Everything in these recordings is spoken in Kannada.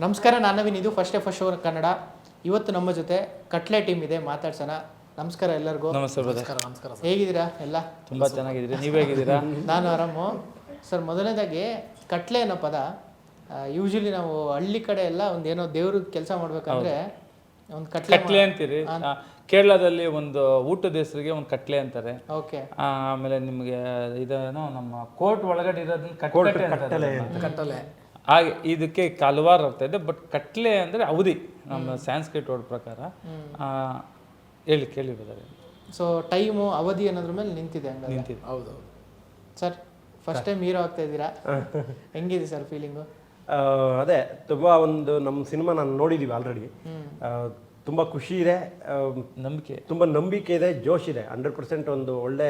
ನಮಸ್ಕಾರ ನಾನು ನವೀನ್. ಇದು ಫಸ್ಟ್ ಫಸ್ಟ್ ಶೋ ಕನ್ನಡ. ಇವತ್ತು ನಮ್ಮ ಜೊತೆ ಕಟ್ಲೆ ಟೀಮ್ ಇದೆ ಮಾತಾಡ್ಸೋಣ. ನಮಸ್ಕಾರ ಎಲ್ಲರಿಗೂ. ನಮಸ್ಕಾರ ನಮಸ್ಕಾರ ಹೇಗಿದ್ದೀರಾ? ಎಲ್ಲ? ತುಂಬಾ ಚೆನ್ನಾಗಿದ್ದೀರಿ. ನೀವು ಹೇಗಿದ್ದೀರಾ? ನಾನು ಆರಾಮು. ಸರ್ ಮೊದಲನೇದಾಗಿ ಕಟ್ಲೆ ಅನ್ನೋ ಪದ ಯೂಶಲಿ ನಾವು ಹಳ್ಳಿ ಕಡೆ ಎಲ್ಲ ಒಂದು ಏನೋ ದೇವ್ರ ಕೆಲಸ ಮಾಡ್ಬೇಕಂದ್ರೆ ಒಂದು ಕಟ್ಲೆ ಕಟ್ಲೆ ಅಂತೀರಿ? ಆ, ಕೇರಳದಲ್ಲಿ ಒಂದು ಊಟದ ಹೆಸರಿಗೆ ಒಂದು ಕಟ್ಲೆ ಅಂತಾರೆ. ಓಕೆ. ಆ, ಆಮೇಲೆ ನಿಮಗೆ ಇದೇನೋ ನಮ್ಮ ಕೋರ್ಟ್ ಒಳಗಡೆ ಇರೋದನ್ನ ಕಟ್ಲೆ ಅಂತಾರೆ. ಕಟ್ಟಲೆ. ಹಾಗೆ ಇದಕ್ಕೆ ಕಾಲ್ವಾರ್ ಅರ್ಥ ಇದೆ ಬಟ್ ಕಟ್ಲೆ ಅಂದ್ರೆ ಅವಧಿ ನಮ್ಮ ಸ್ಯಾನ್ಸ್ಕ್ರಿಟ್ ವರ್ಡ್ ಪ್ರಕಾರ. ಆ, ಹೇಳಿ ಕೇಳಿ ಬ್ರದರ್. ಸೊ ಟೈಮು ಅವಧಿ ಅನ್ನೋದ್ರ ಮೇಲೆ ನಿಂತಿದೆ ಹಂಗಾದ್ರೆ? ನಿಂತಿದೆ. ಹೌದು. ಸರ್ ಫಸ್ಟ್ ಟೈಮ್ ಹೀರೋ ಆಗ್ತಾ ಇದ್ದೀರಾ? ಹೆಂಗಿದೆ ಸರ್ ಫೀಲಿಂಗು ಆ, ಅದೇ ತುಂಬ ಒಂದು ನಮ್ಮ ಸಿನಿಮಾ ನಾನು ನೋಡಿದ್ದೀವಿ ಆಲ್ರೆಡಿ ತುಂಬ ಖುಷಿ ಇದೆ ನಂಬಿಕೆ. ತುಂಬ ನಂಬಿಕೆ ಇದೆ ಜೋಶ್ ಇದೆ ಹಂಡ್ರೆಡ್ ಪರ್ಸೆಂಟ್ ಒಂದು ಒಳ್ಳೆ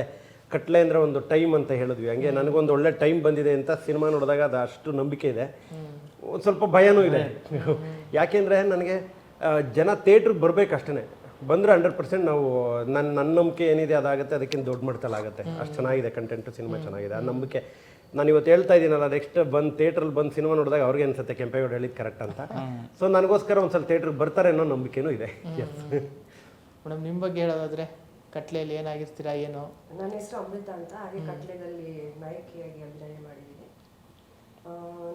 ಕಟ್ಲೆ ಅಂದರೆ ಒಂದು ಟೈಮ್ ಅಂತ ಹೇಳಿದ್ವಿ. ಹಂಗೆ ನನಗೊಂದು ಒಳ್ಳೆ ಟೈಮ್ ಬಂದಿದೆ ಅಂತ ಸಿನಿಮಾ ನೋಡಿದಾಗ ಅದು ಅಷ್ಟು ನಂಬಿಕೆ ಇದೆ. ಒಂದು ಸ್ವಲ್ಪ ಭಯನೂ ಇದೆ. ಯಾಕೆಂದರೆ ನನಗೆ ಜನ ಥಿಯೇಟ್ರಿಗೆ ಬರಬೇಕು ಅಷ್ಟೇ ಬಂದರೆ ಹಂಡ್ರೆಡ್ ಪರ್ಸೆಂಟ್ ನಾವು ನನ್ನ ನನ್ನ ನಂಬಿಕೆ ಏನಿದೆ ಅದಾಗುತ್ತೆ ಅದಕ್ಕಿಂತ ದೊಡ್ಡ ಮಟ್ಟದಲ್ಲಿ ಆಗುತ್ತೆ. ಅಷ್ಟು ಚೆನ್ನಾಗಿದೆ ಕಂಟೆಂಟು ಸಿನಿಮಾ ಚೆನ್ನಾಗಿದೆ. ಆ ನಂಬಿಕೆ ನಾನು ಇವತ್ತು ಹೇಳ್ತಾ ಇದ್ದೀನಲ್ಲ ನೆಕ್ಸ್ಟ್ ಬಂದು ಥಿಯೇಟ್ರಲ್ಲಿ ಬಂದು ಸಿನಿಮಾ ನೋಡಿದಾಗ ಅವ್ರಿಗೆ ಅನ್ಸುತ್ತೆ ಕೆಂಪೇಗೌಡ ಹೇಳಿದ್ದು ಕರೆಕ್ಟ್ ಅಂತ. ಸೊ ನನಗೋಸ್ಕರ ಒಂದು ಸಲ ಥಿಯೇಟ್ರಿಗೆ ಬರ್ತಾರೆ ಅನ್ನೋ ನಂಬಿಕೆನೂ ಇದೆ. ಮೇಡಮ್ ನಿಮ್ಮ ಬಗ್ಗೆ ಹೇಳೋದಾದ್ರೆ? ಕಟ್ಲೆಯಲ್ಲಿ ಏನಾಗಿರ್ತೀರಾ ಏನು? ನನ್ನ ಹೆಸರು ಅಮೃತ ಅಂತ ಹಾಗೆ ಕಟ್ಲೆದಲ್ಲಿ ನಾಯಕಿಯಾಗಿ ಅಭಿನಯ ಮಾಡಿದ್ದೀನಿ.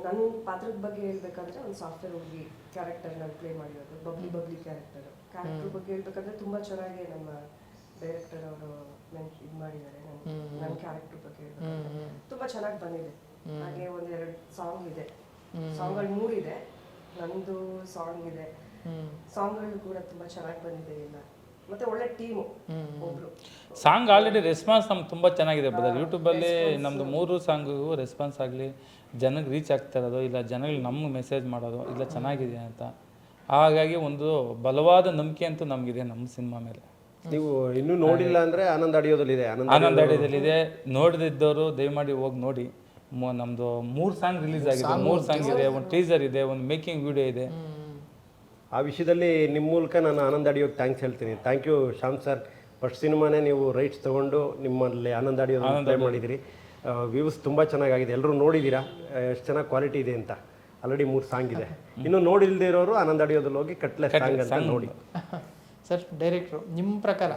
ನನ್ನ ಪಾತ್ರದ ಬಗ್ಗೆ ಹೇಳ್ಬೇಕಂದ್ರೆ ಒಂದು ಸಾಫ್ಟ್ವೇರ್ ಹೋಗಿ ಕ್ಯಾರೆಕ್ಟರ್ ನಾನು ಪ್ಲೇ ಮಾಡಿರೋದು ಬಬ್ಲಿ ಬಬ್ಲಿ ಕ್ಯಾರೆಕ್ಟರ್ ಕ್ಯಾರೆಕ್ಟರ್ ಬಗ್ಗೆ ಹೇಳ್ಬೇಕಂದ್ರೆ ತುಂಬಾ ಚೆನ್ನಾಗಿ ನಮ್ಮ ಡೈರೆಕ್ಟರ್ ಅವರು ಇದು ಮಾಡಿದ್ದಾರೆ ನನ್ನ ನನ್ನ ಕ್ಯಾರೆಕ್ಟರ್ ಬಗ್ಗೆ ಹೇಳ್ಬೇಕಂದ್ರೆ. ತುಂಬಾ ಚೆನ್ನಾಗಿ ಬಂದಿದೆ. ಹಾಗೆ ಒಂದೆರಡು ಸಾಂಗ್ ಇದೆ. ಸಾಂಗ್ಗಳು ಮೂರಿದೆ ನಂದು ಸಾಂಗ್ ಇದೆ. ಸಾಂಗ್ಗಳು ಕೂಡ ತುಂಬಾ ಚೆನ್ನಾಗಿ ಬಂದಿದೆ ಎಲ್ಲ ಮತ್ತೆ ಒಳ್ಳೆ ಟೀಮ್ ಒಬ್ರು. ಸಾಂಗ್ ಆಲ್ರೆಡಿ ರೆಸ್ಪಾನ್ಸ್ ನಮ್ಗೆ ತುಂಬ ಚೆನ್ನಾಗಿದೆ ಬ್ರದರ್ ಯೂಟ್ಯೂಬಲ್ಲಿ ನಮ್ದು ಮೂರು ಸಾಂಗಿಗೂ ರೆಸ್ಪಾನ್ಸ್ ಆಗಲಿ ಜನಕ್ಕೆ ರೀಚ್ ಆಗ್ತಾ ಇರೋದು ಇಲ್ಲ ಜನಗಳು ನಮ್ಗೆ ಮೆಸೇಜ್ ಮಾಡೋದು ಇಲ್ಲ ಚೆನ್ನಾಗಿದೆ ಅಂತ. ಹಾಗಾಗಿ ಒಂದು ಬಲವಾದ ನಂಬಿಕೆ ಅಂತೂ ನಮಗಿದೆ ನಮ್ಮ ಸಿನಿಮಾ ಮೇಲೆ. ನೀವು ಇನ್ನೂ ನೋಡಿಲ್ಲ ಅಂದರೆ ಆನಂದ ಆಡಿಯೋದಲ್ಲಿದೆ ಆನಂದ ಅಡಿಯೋದಲ್ಲಿದೆ ಅಡಿಯದಲ್ಲಿದೆ ನೋಡದಿದ್ದವರು ದಯಮಾಡಿ ಹೋಗಿ ನೋಡಿ. ನಮ್ಮದು ನಮ್ದು ಮೂರು ಸಾಂಗ್ ರಿಲೀಸ್ ಆಗಿದೆ ಮೂರು ಸಾಂಗ್ ಇದೆ ಒಂದು ಟೀಸರ್ ಇದೆ ಒಂದು ಮೇಕಿಂಗ್ ವಿಡಿಯೋ ಇದೆ. ಆ ವಿಷಯದಲ್ಲಿ ನಿಮ್ಮ ಮೂಲಕ ನಾನು ಆನಂದ ಅಡಿಯೋಗೆ ಥ್ಯಾಂಕ್ಸ್ ಹೇಳ್ತೀನಿ. Thank you Shyam sir first ಸಿನಿಮಾನೇ ನೀವು ರೈಟ್ಸ್ ತೊಗೊಂಡು ನಿಮ್ಮಲ್ಲಿ ಆನಂದ ಅಡಿಯೋದು ಪ್ಲೇ ಮಾಡಿದ್ದೀರಿ ವ್ಯೂಸ್ ತುಂಬ ಚೆನ್ನಾಗಿದೆ ಎಲ್ಲರೂ ನೋಡಿದ್ದೀರಾ ಎಷ್ಟು ಚೆನ್ನಾಗಿ ಕ್ವಾಲಿಟಿ ಇದೆ ಅಂತ. ಆಲ್ರೆಡಿ ಮೂರು ಸಾಂಗ್ ಇದೆ. ಇನ್ನು ನೋಡಿಲ್ದೇ ಇರೋರು ಆನಂದ ಅಡಿಯೋದಲ್ಲಿ ಹೋಗಿ ಕಟ್ಲೆ ಸಾಂಗ್ ಅಂತ ನೋಡಿ. ಸರ್ ಡೈರೆಕ್ಟ್ರು ನಿಮ್ಮ ಪ್ರಕಾರ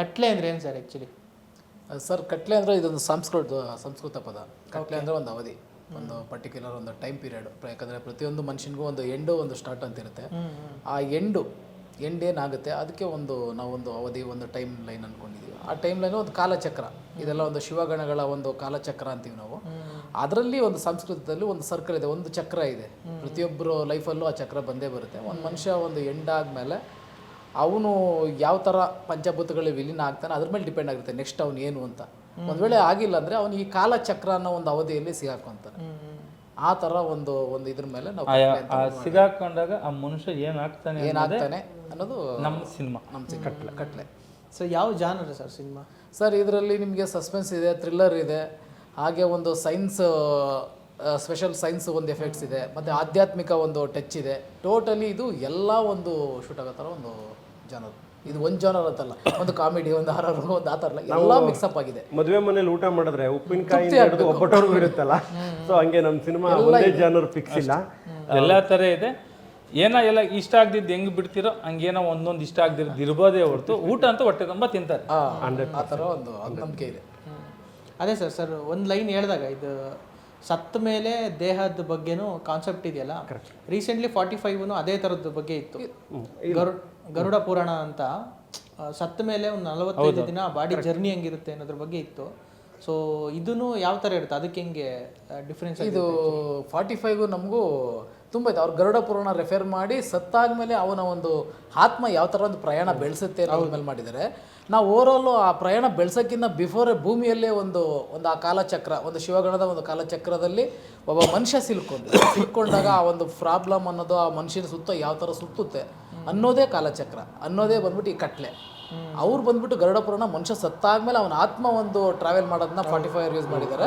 ಕಟ್ಲೆ ಅಂದ್ರೆ ಏನು ಸರ್ ಆ್ಯಕ್ಚುಲಿ ಸರ್ ಕಟ್ಲೆ ಅಂದರೆ ಇದೊಂದು ಸಂಸ್ಕೃತ ಸಂಸ್ಕೃತ ಪದ. ಕಟ್ಲೆ ಅಂದರೆ ಒಂದು ಅವಧಿ. ಒಂದು ಪರ್ಟಿಕ್ಯುಲರ್ ಒಂದು ಟೈಮ್ ಪೀರಿಯಡ್ ಯಾಕಂದರೆ ಪ್ರತಿಯೊಂದು ಮನುಷ್ಯನಿಗೂ ಒಂದು ಎಂಡು ಒಂದು ಸ್ಟಾರ್ಟ್ ಅಂತ ಇರುತ್ತೆ ಆ ಎಂಡು ಎಂಡ್ ಏನಾಗುತ್ತೆ ಅದಕ್ಕೆ ಒಂದು ನಾವೊಂದು ಅವಧಿ ಒಂದು ಟೈಮ್ ಲೈನ್ ಅನ್ಕೊಂಡಿದ್ದೀವಿ ಆ ಟೈಮ್ ಲೈನ್ ಒಂದು ಕಾಲಚಕ್ರ. ಇದೆಲ್ಲ ಒಂದು ಶಿವಗಣಗಳ ಒಂದು ಕಾಲಚಕ್ರ ಅಂತೀವಿ ನಾವು. ಅದರಲ್ಲಿ ಒಂದು ಸಂಸ್ಕೃತದಲ್ಲಿ ಒಂದು ಸರ್ಕಲ್ ಇದೆ ಒಂದು ಚಕ್ರ ಇದೆ. ಪ್ರತಿಯೊಬ್ಬರು ಲೈಫಲ್ಲೂ ಆ ಚಕ್ರ ಬಂದೇ ಬರುತ್ತೆ. ಒಂದು ಮನುಷ್ಯ ಒಂದು ಎಂಡ್ ಆದಮೇಲೆ ಅವನು ಯಾವ ಥರ ಪಂಚಭೂತಗಳಲ್ಲಿ ವಿಲೀನ ಆಗ್ತಾನೆ ಅದ್ರ ಮೇಲೆ ಡಿಪೆಂಡ್ ಆಗಿರುತ್ತೆ ನೆಕ್ಸ್ಟ್ ಅವನು ಏನು ಅಂತ. ಒಂದ್ ವೇಳೆ ಆಗಿಲ್ಲ ಅಂದ್ರೆ ಅವನು ಈ ಕಾಲಚಕ್ರ ಅನ್ನೋ ಒಂದು ಅವಧಿಯಲ್ಲಿ ಸಿಗಾಕೊಂತಾನೆ. ಆ ತರ ಒಂದು ಒಂದು ಇದ್ರ ಮೇಲೆ ನಾವು ಆ ಸಿಗಾಕೊಂಡಾಗ ಆ ಮನುಷ್ಯ ಏನಾಗ್ತಾನೆ ಅನ್ನೋದೇ ಏನಾಗ್ತಾನೆ ಅನ್ನೋದು ನಮ್ಮ ಸಿನಿಮಾ. ನಮ್ಮ ಕಟ್ಲೆ. ಕಟ್ಲೆ. ಸೊ ಯಾವ ಜಾನರ್ ಸರ್ ಸಿನಿಮಾ? ಸರ್ ಇದರಲ್ಲಿ ನಿಮಗೆ ಸಸ್ಪೆನ್ಸ್ ಇದೆ ಥ್ರಿಲ್ಲರ್ ಇದೆ ಹಾಗೆ ಒಂದು ಸೈನ್ಸ್ ಸ್ಪೆಷಲ್ ಸೈನ್ಸ್ ಒಂದು ಎಫೆಕ್ಟ್ಸ್ ಇದೆ ಮತ್ತು ಆಧ್ಯಾತ್ಮಿಕ ಒಂದು ಟಚ್ ಇದೆ. ಟೋಟಲಿ ಇದು ಎಲ್ಲ ಒಂದು ಶೂಟ್ ಆಗೋ ಥರ ಒಂದು ಜಾನರ್. ಇದು ಒಂದು ಜಾನರ್ ಅಂತಲ್ಲ ಒಂದು ಕಾಮಿಡಿ ಒಂದು ಹಾರರ್ ಒಂದು ಆ ಥರ ಎಲ್ಲ ಮಿಕ್ಸಪ್ ಆಗಿದೆ. ಮದುವೆ ಮನೇಲಿ ಊಟ ಮಾಡಿದ್ರೆ ಉಪ್ಪಿನಕಾಯಿ ಹಿಡಿದು ಒಬ್ಬಟ್ಟವ್ರಿಗೂ ಇರುತ್ತಲ್ಲ. ಸೊ ಹಂಗೆ ನಮ್ಮ ಸಿನಿಮಾ ಒಂದೇ ಜಾನರ್ ಫಿಕ್ಸ್ ಇಲ್ಲ. ಎಲ್ಲ ಥರ ಇದೆ. ಏನೋ ಎಲ್ಲ ಇಷ್ಟ ಆಗ್ದಿದ್ದು ಹೆಂಗ್ ಬಿಡ್ತಿರೋ ಹಂಗೇನೋ ಒಂದೊಂದು ಇಷ್ಟ ಆಗ್ದಿರೋದು ಇರ್ಬೋದೇ ಹೊರತು ಊಟ ಅಂತ ಹೊಟ್ಟೆ ತುಂಬ ತಿಂತಾರೆ. ಆ ಆ ಥರ ಒಂದು ನಂಬಿಕೆ ಇದೆ. ಅದೇ ಸರ್ ಸರ್ ಒಂದು ಲೈನ್ ಹೇಳಿದಾಗ ಇದು ಸತ್ತ ಮೇಲೆ ದೇಹದ ಬಗ್ಗೆನೂ ಕಾನ್ಸೆಪ್ಟ್ ಇದೆಯಲ್ಲ? ರೀಸೆಂಟ್ಲಿ ಫಾರ್ಟಿ ಫೈವ್ನು ಅದೇ ಥರದ ಬಗ್ಗೆ ಇತ್ತು. ಗರುಡ ಪುರಾಣ ಅಂತ ಸತ್ತ ಮೇಲೆ ಒಂದು ನಲವತ್ತೈದು ದಿನ ಬಾಡಿ ಜರ್ನಿ ಹೆಂಗಿರುತ್ತೆ ಅನ್ನೋದ್ರ ಬಗ್ಗೆ ಇತ್ತು. ಸೊ ಇದನ್ನು ಯಾವ ಥರ ಇರುತ್ತೆ? ಅದಕ್ಕೆ ಹೆಂಗೆ ಡಿಫ್ರೆನ್ಸ್ ಇದು ಫಾರ್ಟಿ ಫೈವ್ ನಮಗೂ ತುಂಬ ಇದೆ. ಅವ್ರು ಗರುಡ ಪುರಾಣ ರೆಫರ್ ಮಾಡಿ ಸತ್ತಾದ್ಮೇಲೆ ಅವನ ಒಂದು ಆತ್ಮ ಯಾವ ಥರ ಒಂದು ಪ್ರಯಾಣ ಬೆಳೆಸುತ್ತೆ ಅನ್ನೋದ್ರ ಮೇಲೆ ಮಾಡಿದ್ದಾರೆ. ನಾವು ಓವರಾಲು ಆ ಪ್ರಯಾಣ ಬೆಳೆಸೋಕ್ಕಿಂತ ಬಿಫೋರ್ ಭೂಮಿಯಲ್ಲೇ ಒಂದು ಒಂದು ಆ ಕಾಲಚಕ್ರ ಒಂದು ಶಿವಗಣದ ಒಂದು ಕಾಲಚಕ್ರದಲ್ಲಿ ಒಬ್ಬ ಮನುಷ್ಯ ಸಿಲ್ಕೊಂಡು ಸಿಲ್ಕೊಂಡಾಗ ಆ ಒಂದು ಪ್ರಾಬ್ಲಮ್ ಅನ್ನೋದು ಆ ಮನುಷ್ಯನ ಸುತ್ತ ಯಾವ ಥರ ಸುತ್ತುತ್ತೆ? ಅನ್ನೋದೇ ಕಾಲಚಕ್ರ ಅನ್ನೋದೇ ಬಂದ್ಬಿಟ್ಟು ಈ ಕಟ್ಲೆ. ಅವ್ರು ಬಂದ್ಬಿಟ್ಟು ಗರುಡ ಪುರಾಣ ಮನುಷ್ಯ ಸತ್ತಾದ್ಮೇಲೆ ಅವನ ಆತ್ಮ ಒಂದು ಟ್ರಾವೆಲ್ ಮಾಡೋದನ್ನ ಫಾರ್ಟಿ ಫೈವ್ ಯೂಸ್ ಮಾಡಿದ್ದಾರೆ.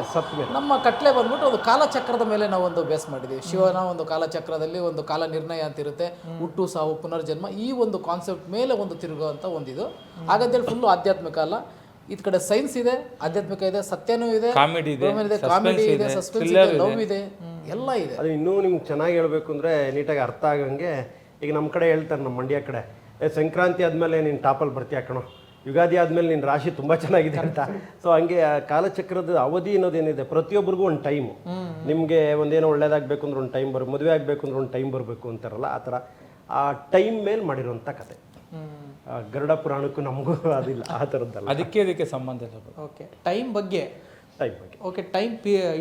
ನಮ್ಮ ಕಟ್ಲೆ ಬಂದ್ಬಿಟ್ಟು ಒಂದು ಕಾಲಚಕ್ರದ ಮೇಲೆ ನಾವು ಒಂದು ಬೇಸ್ ಮಾಡಿದ್ದೀವಿ ಶಿವನ ಒಂದು ಕಾಲಚಕ್ರದಲ್ಲಿ ಒಂದು ಕಾಲ ನಿರ್ಣಯ ಅಂತ ಇರುತ್ತೆ. ಹುಟ್ಟು ಸಾವು ಪುನರ್ಜನ್ಮ ಈ ಒಂದು ಕಾನ್ಸೆಪ್ಟ್ ಮೇಲೆ ಒಂದು ತಿರುಗುವಂಥ ಒಂದಿದು. ಹಾಗಂತೇಳಿ ಫುಲ್ಲು ಆಧ್ಯಾತ್ಮಿಕ ಅಲ್ಲ. ಇದ್ ಕಡೆ ಸೈನ್ಸ್ ಇದೆ ಆಧ್ಯಾತ್ಮಿಕ ಇದೆ ಸತ್ಯನೂ ಇದೆ ಕಾಮಿಡಿ ಇದೆ, ಕಾಮಿಡಿ ಇದೆ ಸಸ್ಪೆನ್ಸ್ ಇದೆ. ಲವ್ ಇದೆ ಎಲ್ಲ ಇದೆ. ಅದು ಇನ್ನೂ ನಿಮ್ಗೆ ಚೆನ್ನಾಗಿ ಹೇಳ್ಬೇಕು ಅಂದ್ರೆ ನೀಟಾಗಿ ಅರ್ಥ ಆಗಂಗೆ ಈಗ ನಮ್ಮ ಕಡೆ ಹೇಳ್ತಾರೆ ನಮ್ಮ ಮಂಡ್ಯ ಕಡೆ ಏ ಸಂಕ್ರಾಂತಿ ಆದಮೇಲೆ ನೀನು ಟಾಪಲ್ಲಿ ಬರ್ತೀಯ ಕಣೋ? ಯುಗಾದಿ ಆದಮೇಲೆ ನಿನ್ನ ರಾಶಿ ತುಂಬ ಚೆನ್ನಾಗಿದೆ ಅಂತ. ಸೊ ಹಂಗೆ ಆ ಕಾಲಚಕ್ರದ ಅವಧಿ ಅನ್ನೋದೇನಿದೆ ಪ್ರತಿಯೊಬ್ಬರಿಗೂ ಒಂದು ಟೈಮು ನಿಮಗೆ ಒಂದೇನೋ ಒಳ್ಳೇದಾಗಬೇಕು ಅಂದ್ರೆ ಒಂದು ಟೈಮ್ ಬರ್ ಮದುವೆ ಆಗಬೇಕು ಅಂದ್ರೆ ಒಂದು ಟೈಮ್ ಬರಬೇಕು ಅಂತಾರಲ್ಲ ಆ ಥರ. ಆ ಟೈಮ್ ಮೇಲೆ ಮಾಡಿರೋಂಥ ಕತೆ. ಗರುಡ ಪುರಾಣಕ್ಕೂ ನಮಗೂ ಅದಿಲ್ಲ ಆ ಥರದ್ದಲ್ಲ. ಅದಕ್ಕೆ ಇದಕ್ಕೆ ಸಂಬಂಧ ಓಕೆ ಟೈಮ್ ಬಗ್ಗೆ ಟೈಮ್ ಬಗ್ಗೆ. ಓಕೆ ಟೈಮ್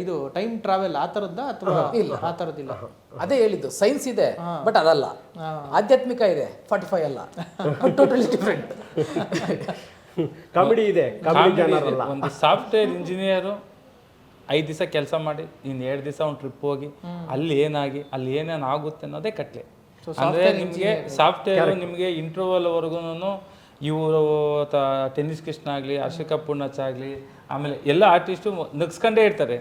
ಇದು ಟೈಮ್ ಟ್ರಾವೆಲ್ ಆ ಥರದ್ದ ಅಥವಾ ಆ ಥರದ್ದಿಲ್ಲ ಅದೇ ಹೇಳಿದ್ದು ಸೈನ್ಸ್ ಇದೆ ಬಟ್ ಅದಲ್ಲ. ಆಧ್ಯಾತ್ಮಿಕ ಇದೆ ಫಾರ್ಟಿ ಫೈವ್ ಅಲ್ಲ ಟೋಟಲಿ ಡಿಫ್ರೆಂಟ್ ಕಾಮಿಡಿ ಇದೆ ಕಾಮಿಡಿ ಅಲ್ಲ. ಒಂದು ಸಾಫ್ಟ್ವೇರ್ ಇಂಜಿನಿಯರು ಐದು ದಿವಸ ಕೆಲಸ ಮಾಡಿ ಇನ್ನು ಎರಡು ದಿವಸ ಒಂದು ಟ್ರಿಪ್ ಹೋಗಿ ಅಲ್ಲಿ ಏನಾಗಿ ಅಲ್ಲಿ ಏನೇನು ಆಗುತ್ತೆ ಅನ್ನೋದೇ ಕಟ್ಲೆ. ಅಂದ್ರೆ ನಿಮಗೆ ಸಾಫ್ಟ್ವೇರ್ ನಿಮಗೆ ಇಂಟರ್ವಲ್ವರೆಗೂ ಇವರು ಟೆನ್ನಿಸ್ ಕೃಷ್ಣ ಆಗಲಿ ಹರ್ಷಿಕಾ ಪೂರ್ಣಚ್ ಆಗಲಿ ಆಮೇಲೆ ಎಲ್ಲ ಆರ್ಟಿಸ್ಟು ನಗ್ಸ್ಕೊಂಡೇ ಇರ್ತಾರೆ.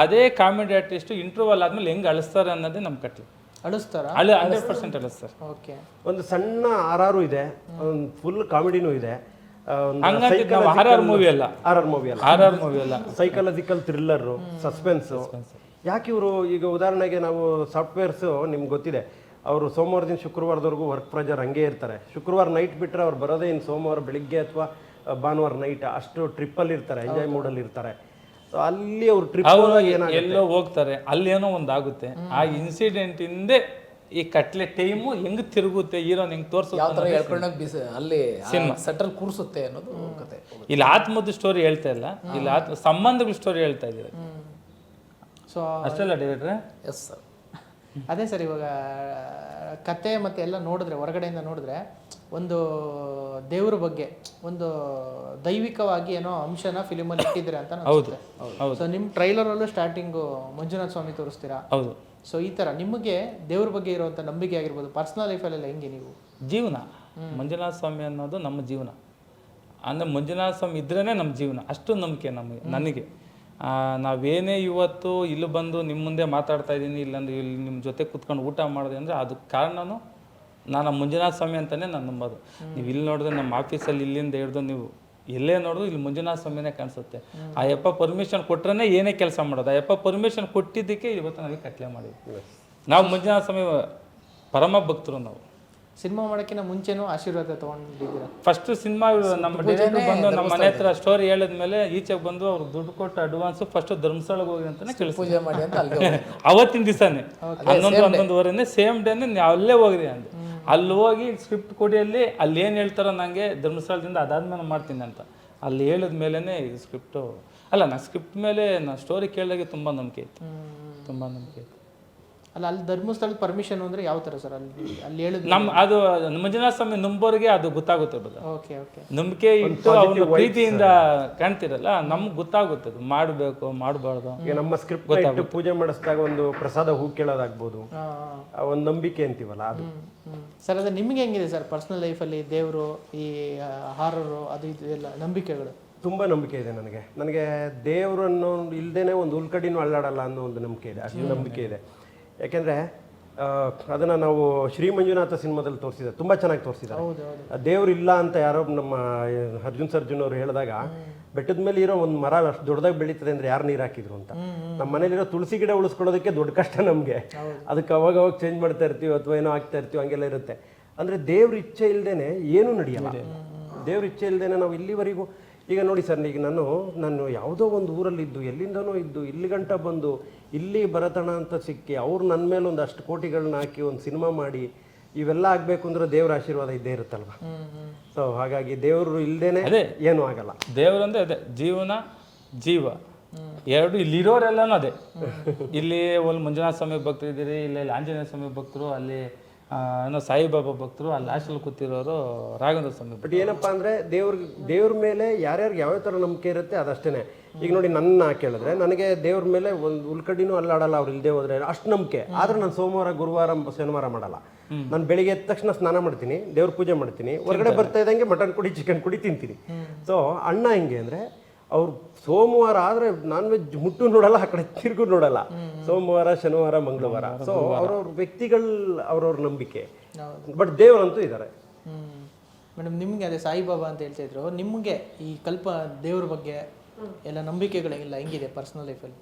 ಅದೇ ಕಾಮಿಡಿ ಆರ್ಟಿಸ್ಟು ಇಂಟರ್ವಲ್ ಆದ್ಮೇಲೆ ಹೆಂಗೆ ಅಳಿಸ್ತಾರೆ ಅನ್ನೋದೇ ನಮ್ಮ ಕಟ್ಲಿ. ಅಳಿಸ್ತಾರ? ಅಲ್ಲಿ ಹಂಡ್ರೆಡ್ ಪರ್ಸೆಂಟ್ ಅಳಿಸ್ತಾರೆ. ಓಕೆ. ಒಂದು ಸಣ್ಣ ಆರ್ ಆರು ಇದೆ ಒಂದು ಫುಲ್ ಕಾಮಿಡಿನೂ ಇದೆ. ಹಂಗಂತ ಆರ್ ಹಾರರ್ ಮೂವಿ ಅಲ್ಲ. ಆರ್ ಆರ್ ಮೂವಿ ಅಲ್ಲ. ಆರ್ ಮೂವಿ ಅಲ್ಲ. ಸೈಕಾಲಜಿಕಲ್ ಥ್ರಿಲ್ಲರು ಸಸ್ಪೆನ್ಸು ಯಾಕೆ ಇವರು ಈಗ ಉದಾಹರಣೆಗೆ ನಾವು ಸಾಫ್ಟ್ವೇರ್ಸು ನಿಮ್ಗೆ ಗೊತ್ತಿದೆ. ಅವರು ಸೋಮವಾರದಿಂದ ಶುಕ್ರವಾರದವರೆಗೂ ವರ್ಕ್ ಪ್ರೆಜರ್ ಹಂಗೆ ಇರ್ತಾರೆ. ಶುಕ್ರವಾರ ನೈಟ್ ಬಿಟ್ಟರೆ ಅವ್ರು ಬರೋದೇ ಇನ್ನು ಸೋಮವಾರ ಬೆಳಿಗ್ಗೆ ಅಥವಾ ಭಾನುವಾರ ನೈಟ್ ಅಷ್ಟು ಟ್ರಿಪ್ಪಲ್ಲಿ ಇರ್ತಾರೆ ಎಂಜಾಯ್ ಮೂಡಲ್ಲಿ ಇರ್ತಾರೆ. ಸೊ ಅಲ್ಲಿ ಅವ್ರು ಟ್ರಿಪ್ ಅವರು ಎಲ್ಲೋ ಹೋಗ್ತಾರೆ ಅಲ್ಲೇನೋ ಒಂದು ಆಗುತ್ತೆ ಆ ಇನ್ಸಿಡೆಂಟ್ ಹಿಂದೆ ಈ ಕಟ್ಲೆ ಟೈಮು ಹೆಂಗ್ ತಿರುಗುತ್ತೆ ಹೀರೋ ಹೆಂಗ್ ತೋರಿಸುತ್ತೆ ಅಲ್ಲಿ ಸೆಟ್ರಲ್ಲಿ ಕೂರಿಸುತ್ತೆ ಅನ್ನೋದು ಕತೆ. ಇಲ್ಲಿ ಆತ್ಮದ ಸ್ಟೋರಿ ಹೇಳ್ತಾ ಇಲ್ಲ. ಇಲ್ಲಿ ಆತ್ಮ ಸಂಬಂಧಗಳ ಸ್ಟೋರಿ ಹೇಳ್ತಾ ಇದ್ದೀರ ಸೊ ಅಷ್ಟೆಲ್ಲ ಡೈರೆಕ್ಟ್ರೆ ಎಸ್ ಸರ್ ಅದೇ ಸರ್ ಇವಾಗ ಕತೆ ಮತ್ತೆ ಎಲ್ಲ ನೋಡಿದ್ರೆ ಹೊರಗಡೆಯಿಂದ ನೋಡಿದ್ರೆ ಒಂದು ದೇವ್ರ ಬಗ್ಗೆ ಒಂದು ದೈವಿಕವಾಗಿ ಏನೋ ಅಂಶನ ಫಿಲಿಮಲ್ಲಿ ಇಟ್ಟಿದ್ದೀರಾ ಅಂತ ಹೌದು ಸೊ ನಿಮ್ಮ ಟ್ರೈಲರಲ್ಲೂ ಸ್ಟಾರ್ಟಿಂಗು ಮಂಜುನಾಥ್ ಸ್ವಾಮಿ ತೋರಿಸ್ತೀರಾ? ಹೌದು. ಸೊ ಈ ಥರ ನಿಮಗೆ ದೇವ್ರ ಬಗ್ಗೆ ಇರುವಂಥ ನಂಬಿಕೆ ಆಗಿರ್ಬೋದು ಪರ್ಸನಲ್ ಲೈಫಲ್ಲೆಲ್ಲ ಹೆಂಗೆ ನೀವು? ಜೀವನ. ಮಂಜುನಾಥ ಸ್ವಾಮಿ ಅನ್ನೋದು ನಮ್ಮ ಜೀವನ. ಅಂದ್ರೆ ಮಂಜುನಾಥ ಸ್ವಾಮಿ ಇದ್ರೇನೆ ನಮ್ಮ ಜೀವನ. ಅಷ್ಟು ನಂಬಿಕೆ ನಮಗೆ ನನಗೆ. ನಾವೇನೇ ಇವತ್ತು ಇಲ್ಲಿ ಬಂದು ನಿಮ್ಮ ಮುಂದೆ ಮಾತಾಡ್ತಾ ಇದ್ದೀನಿ ಇಲ್ಲಂದ್ರೆ ಇಲ್ಲಿ ನಿಮ್ಮ ಜೊತೆ ಕುತ್ಕೊಂಡು ಊಟ ಮಾಡಿದೆ ಅಂದರೆ ಅದಕ್ಕೆ ಕಾರಣನೂ ನಾನು ಮಂಜುನಾಥ ಸ್ವಾಮಿ ಅಂತಲೇ ನಾನು ನಂಬೋದು. ನೀವು ಇಲ್ಲಿ ನೋಡಿದ್ರೆ ನಮ್ಮ ಆಫೀಸಲ್ಲಿ ಇಲ್ಲಿಂದ ಹಿಡ್ದು ನೀವು ಎಲ್ಲೇ ನೋಡಿದ್ರು ಇಲ್ಲಿ ಮಂಜುನಾಥ ಸ್ವಾಮಿನೇ ಕಾಣಿಸುತ್ತೆ. ಆ ಯಪ್ಪ ಪರ್ಮಿಷನ್ ಕೊಟ್ರೇ ಏನೇ ಕೆಲಸ ಮಾಡೋದು ಆ ಯಪ್ಪ ಪರ್ಮಿಷನ್ ಕೊಟ್ಟಿದ್ದಕ್ಕೆ ಇವತ್ತು ನಾವೇ ಕತ್ಲೆ ಮಾಡಿದ್ವಿ. ನಾವು ಮಂಜುನಾಥ ಸ್ವಾಮಿ ಪರಮ ಭಕ್ತರು ನಾವು. ಸಿನಿಮಾ ಮಾಡೋಕ್ಕಿಂತ ಮುಂಚೆನೂ ಆಶೀರ್ವಾದ ತೊಗೊಂಡಿದ್ದೀರಾ? ಫಸ್ಟ್ ಸಿನಿಮಾ ನಮ್ಮ ಡೈರೆಕ್ಟರ್ ಬಂದು ನಮ್ಮ ಮನೆ ಹತ್ರ ಸ್ಟೋರಿ ಹೇಳಿದ್ಮೇಲೆ ಈಚೆಗೆ ಬಂದು ಅವ್ರು ದುಡ್ಡು ಕೊಟ್ಟು ಅಡ್ವಾನ್ಸ್ ಫಸ್ಟ್ ಧರ್ಮಸ್ಥಳಕ್ಕೆ ಹೋಗಿ ಅಂತಾನೆ ಕಳಿಸ್ತಾರೆ ಪೂಜೆ ಮಾಡಿ ಅಂತ ಅಲ್ಲಿಗೆ. ಅವತ್ತಿನ ದಿವಸನೇ. ಹನ್ನೊಂದು ಹನ್ನೊಂದುವರೆನೇ ಸೇಮ್ ಡೇನೆ ಅಲ್ಲೇ ಹೋಗ್ರಿ ಅಂತ ಅಲ್ಲಿ ಹೋಗಿ ಸ್ಕ್ರಿಪ್ಟ್ ಕೊಡಿಯಲ್ಲಿ ಅಲ್ಲಿ ಏನು ಹೇಳ್ತಾರೋ ನನಗೆ ಧರ್ಮಸ್ಥಳದಿಂದ ಅದಾದ್ಮೇಲೆ ಮಾಡ್ತೀನಿ ಅಂತ. ಅಲ್ಲಿ ಹೇಳಿದ ಮೇಲೇ ಸ್ಕ್ರಿಪ್ಟು ಅಲ್ಲ ನಾ ಸ್ಕ್ರಿಪ್ಟ್ ಮೇಲೆ ನಾ ಸ್ಟೋರಿ ಕೇಳಿದಾಗೆ ತುಂಬ ನಂಬಿಕೆ ಇತ್ತು. ತುಂಬ ನಂಬಿಕೆ ಇತ್ತು. ಅಲ್ಲ ಅಲ್ಲಿ ಧರ್ಮಸ್ಥಳದ ಪರ್ಮಿಷನ್ ಅಂದ್ರೆ ಯಾವ ತರ ಸರ್ ಅಲ್ಲಿ? ಅಲ್ಲಿ ಹೇಳಿದ್ರು ನಮ್ ಅದು ಮಂಜುನಾಥ ಸ್ವಾಮಿ ನಂಬೋರಿಗೆ ಅದು ಗೊತ್ತಾಗುತ್ತೆ ಬದ ಓಕೆ ಓಕೆ ನಂಬಿಕೆ ಇಟ್ಟು ಅವನು ಪ್ರೀತಿಯಿಂದ ಕಾಣ್ತಿರಲ್ಲ ನಮ್ಗೆ ಗೊತ್ತಾಗುತ್ತೆ ಅದು. ಮಾಡಬೇಕು ಮಾಡಬಾರ್ದು. ಈಗ ನಮ್ಮ ಸ್ಕ್ರಿಪ್ಟ್ ಇಟ್ಟು ಪೂಜೆ ಮಾಡಿಸಿದಾಗ ಒಂದು ಪ್ರಸಾದ ಹೂ ಕೇಳೋದಾಗ್ಬೋದು. ಆ ಒಂದು ನಂಬಿಕೆ ಅಂತೀವಲ್ಲ ಅದು. ಸರ್ ಅದು ನಿಮ್ಗೆ ಹೆಂಗಿದೆ ಸರ್? ಪರ್ಸನಲ್ ಲೈಫಲ್ಲಿ ದೇವರು ಈ ಹಾರರು ಅದು ಇದು ಎಲ್ಲ ನಂಬಿಕೆಗಳು? ತುಂಬಾ ನಂಬಿಕೆ ಇದೆ ನನಗೆ. ನನಗೆ ದೇವರನ್ನು ಇಲ್ದೇನೆ ಒಂದು ಉಲ್ಕಡಿನೂ ಅಲ್ಲಾಡಲ್ಲ ಅನ್ನೋ ಒಂದು ನಂಬಿಕೆ ಇದೆ. ಅಷ್ಟು ನಂಬಿಕೆ ಇದೆ. ಯಾಕೆಂದರೆ ಅದನ್ನು ನಾವು ಶ್ರೀ ಮಂಜುನಾಥ ಸಿನಿಮಾದಲ್ಲಿ ತೋರಿಸಿದ್ದಾರೆ. ತುಂಬ ಚೆನ್ನಾಗಿ ತೋರಿಸಿದ್ದಾರೆ. ದೇವ್ರು ಇಲ್ಲ ಅಂತ ಯಾರೋ ನಮ್ಮ ಅರ್ಜುನ್ ಸರ್ಜುನ್ ಅವರು ಹೇಳಿದಾಗ ಬೆಟ್ಟದ ಮೇಲೆ ಇರೋ ಒಂದು ಮರ ಅಷ್ಟು ದೊಡ್ಡದಾಗಿ ಬೆಳೀತದೆ ಅಂದ್ರೆ ಯಾರು ನೀರು ಹಾಕಿದ್ರು ಅಂತ. ನಮ್ಮ ಮನೇಲಿರೋ ತುಳಸಿ ಗಿಡ ಉಳಿಸ್ಕೊಳ್ಳೋದಕ್ಕೆ ದೊಡ್ಡ ಕಷ್ಟ ನಮಗೆ. ಅದಕ್ಕೆ ಅವಾಗ ಅವಾಗ ಚೇಂಜ್ ಮಾಡ್ತಾ ಇರ್ತೀವಿ ಅಥವಾ ಏನೋ ಆಗ್ತಾ ಇರ್ತೀವಿ ಹಂಗೆಲ್ಲ ಇರುತ್ತೆ. ಅಂದರೆ ದೇವ್ರ ಇಚ್ಛೆ ಇಲ್ದೇನೆ ಏನೂ ನಡೆಯಲ್ಲ. ದೇವ್ರ ಇಚ್ಛೆ ಇಲ್ದೇನೆ ನಾವು ಇಲ್ಲಿವರೆಗೂ ಈಗ ನೋಡಿ ಸರ್ ಈಗ ನಾನು ನಾನು ಯಾವುದೋ ಒಂದು ಊರಲ್ಲಿದ್ದು ಎಲ್ಲಿಂದನೋ ಇದ್ದು ಇಲ್ಲಿ ಗಂಟ ಬಂದು ಇಲ್ಲಿ ಬರತಣ ಅಂತ ಸಿಕ್ಕಿ ಅವ್ರು ನನ್ನ ಮೇಲೆ ಒಂದು ಅಷ್ಟು ಕೋಟಿಗಳನ್ನ ಹಾಕಿ ಒಂದು ಸಿನಿಮಾ ಮಾಡಿ ಇವೆಲ್ಲ ಆಗಬೇಕು ಅಂದ್ರೆ ದೇವ್ರ ಆಶೀರ್ವಾದ ಇದ್ದೇ ಇರುತ್ತಲ್ವ? ಸೊ ಹಾಗಾಗಿ ದೇವರು ಇಲ್ದೇನೆ ಏನೂ ಆಗಲ್ಲ. ದೇವರಂದ್ರೆ ಅದೇ ಜೀವನ ಜೀವ. ಎರಡು ಇಲ್ಲಿರೋರೆಲ್ಲನೂ ಅದೇ. ಇಲ್ಲಿ ಒಂದು ಮಂಜುನಾಥ ಸ್ವಾಮಿ ಭಕ್ತರು ಇದ್ದೀರಿ ಇಲ್ಲಿ ಇಲ್ಲಿ ಆಂಜನೇಯ ಸ್ವಾಮಿ ಭಕ್ತರು ಅಲ್ಲಿ ಆ, ಏನೋ ಸಾಯಿಬಾಬಾ ಭಕ್ತರು ಅಲ್ಲಿ ಹಾಸ್ಟೆಲ್ ಕೂತಿರೋರು ರಾಘವೇಂದ್ರ ಸ್ವಾಮಿ ಬಟ್ ಏನಪ್ಪಾ ಅಂದ್ರೆ ದೇವ್ರ ದೇವ್ರ ಮೇಲೆ ಯಾರ್ಯಾರಿಗೆ ಯಾವ ಥರ ನಂಬಿಕೆ ಇರುತ್ತೆ ಅದಷ್ಟೇ ಈಗ ನೋಡಿ ನನ್ನ ಕೇಳಿದ್ರೆ ನನಗೆ ದೇವ್ರ ಮೇಲೆ ಒಂದು ಉಳ್ಕಡಿನೂ ಅಲ್ಲಾಡಲ್ಲ ಅವ್ರು ಇಲ್ಲದೆ ಹೋದ್ರೆ ಅಷ್ಟು ನಂಬಿಕೆ. ಆದ್ರೆ ನಾನು ಸೋಮವಾರ ಗುರುವಾರ ಶನಿವಾರ ಮಾಡಲ್ಲ. ನಾನು ಬೆಳಿಗ್ಗೆ ಎದ್ದ ತಕ್ಷಣ ಸ್ನಾನ ಮಾಡ್ತೀನಿ ದೇವ್ರ ಪೂಜೆ ಮಾಡ್ತೀನಿ. ಹೊರಗಡೆ ಬರ್ತಾ ಇದ್ದಂಗೆ ಮಟನ್ ಕುಡಿ ಚಿಕನ್ ಕುಡಿ ತಿಂತೀನಿ. ಸೊ ಅಣ್ಣ ಹೆಂಗೆ ಅಂದ್ರೆ ಅವ್ರು ಸೋಮವಾರ ಆದ್ರೆ ನಾನ್ ವೆಜ್ ಮುಟ್ಟು ನೋಡಲ್ಲ ಆ ಕಡೆ ತಿರುಗು ನೋಡಲ್ಲ. ಸೋಮವಾರ ಶನಿವಾರ ಮಂಗಳವಾರ. ಸೊ ಅವ್ರವ್ರ ವ್ಯಕ್ತಿಗಳ ಅವ್ರವ್ರ ನಂಬಿಕೆ. ಬಟ್ ದೇವರಂತೂ ಇದ್ದಾರೆ ಮೇಡಮ್ ನಿಮಗೆ ಅದೇ ಸಾಯಿಬಾಬಾ ಅಂತ ಹೇಳ್ತಾ ಇದ್ರು. ನಿಮಗೆ ಈ ಕಲ್ಪ ದೇವ್ರ ಬಗ್ಗೆ ಎಲ್ಲ ನಂಬಿಕೆಗಳಿಲ್ಲ ಹೆಂಗಿದೆ ಪರ್ಸನಲ್ ಲೈಫಲ್ಲಿ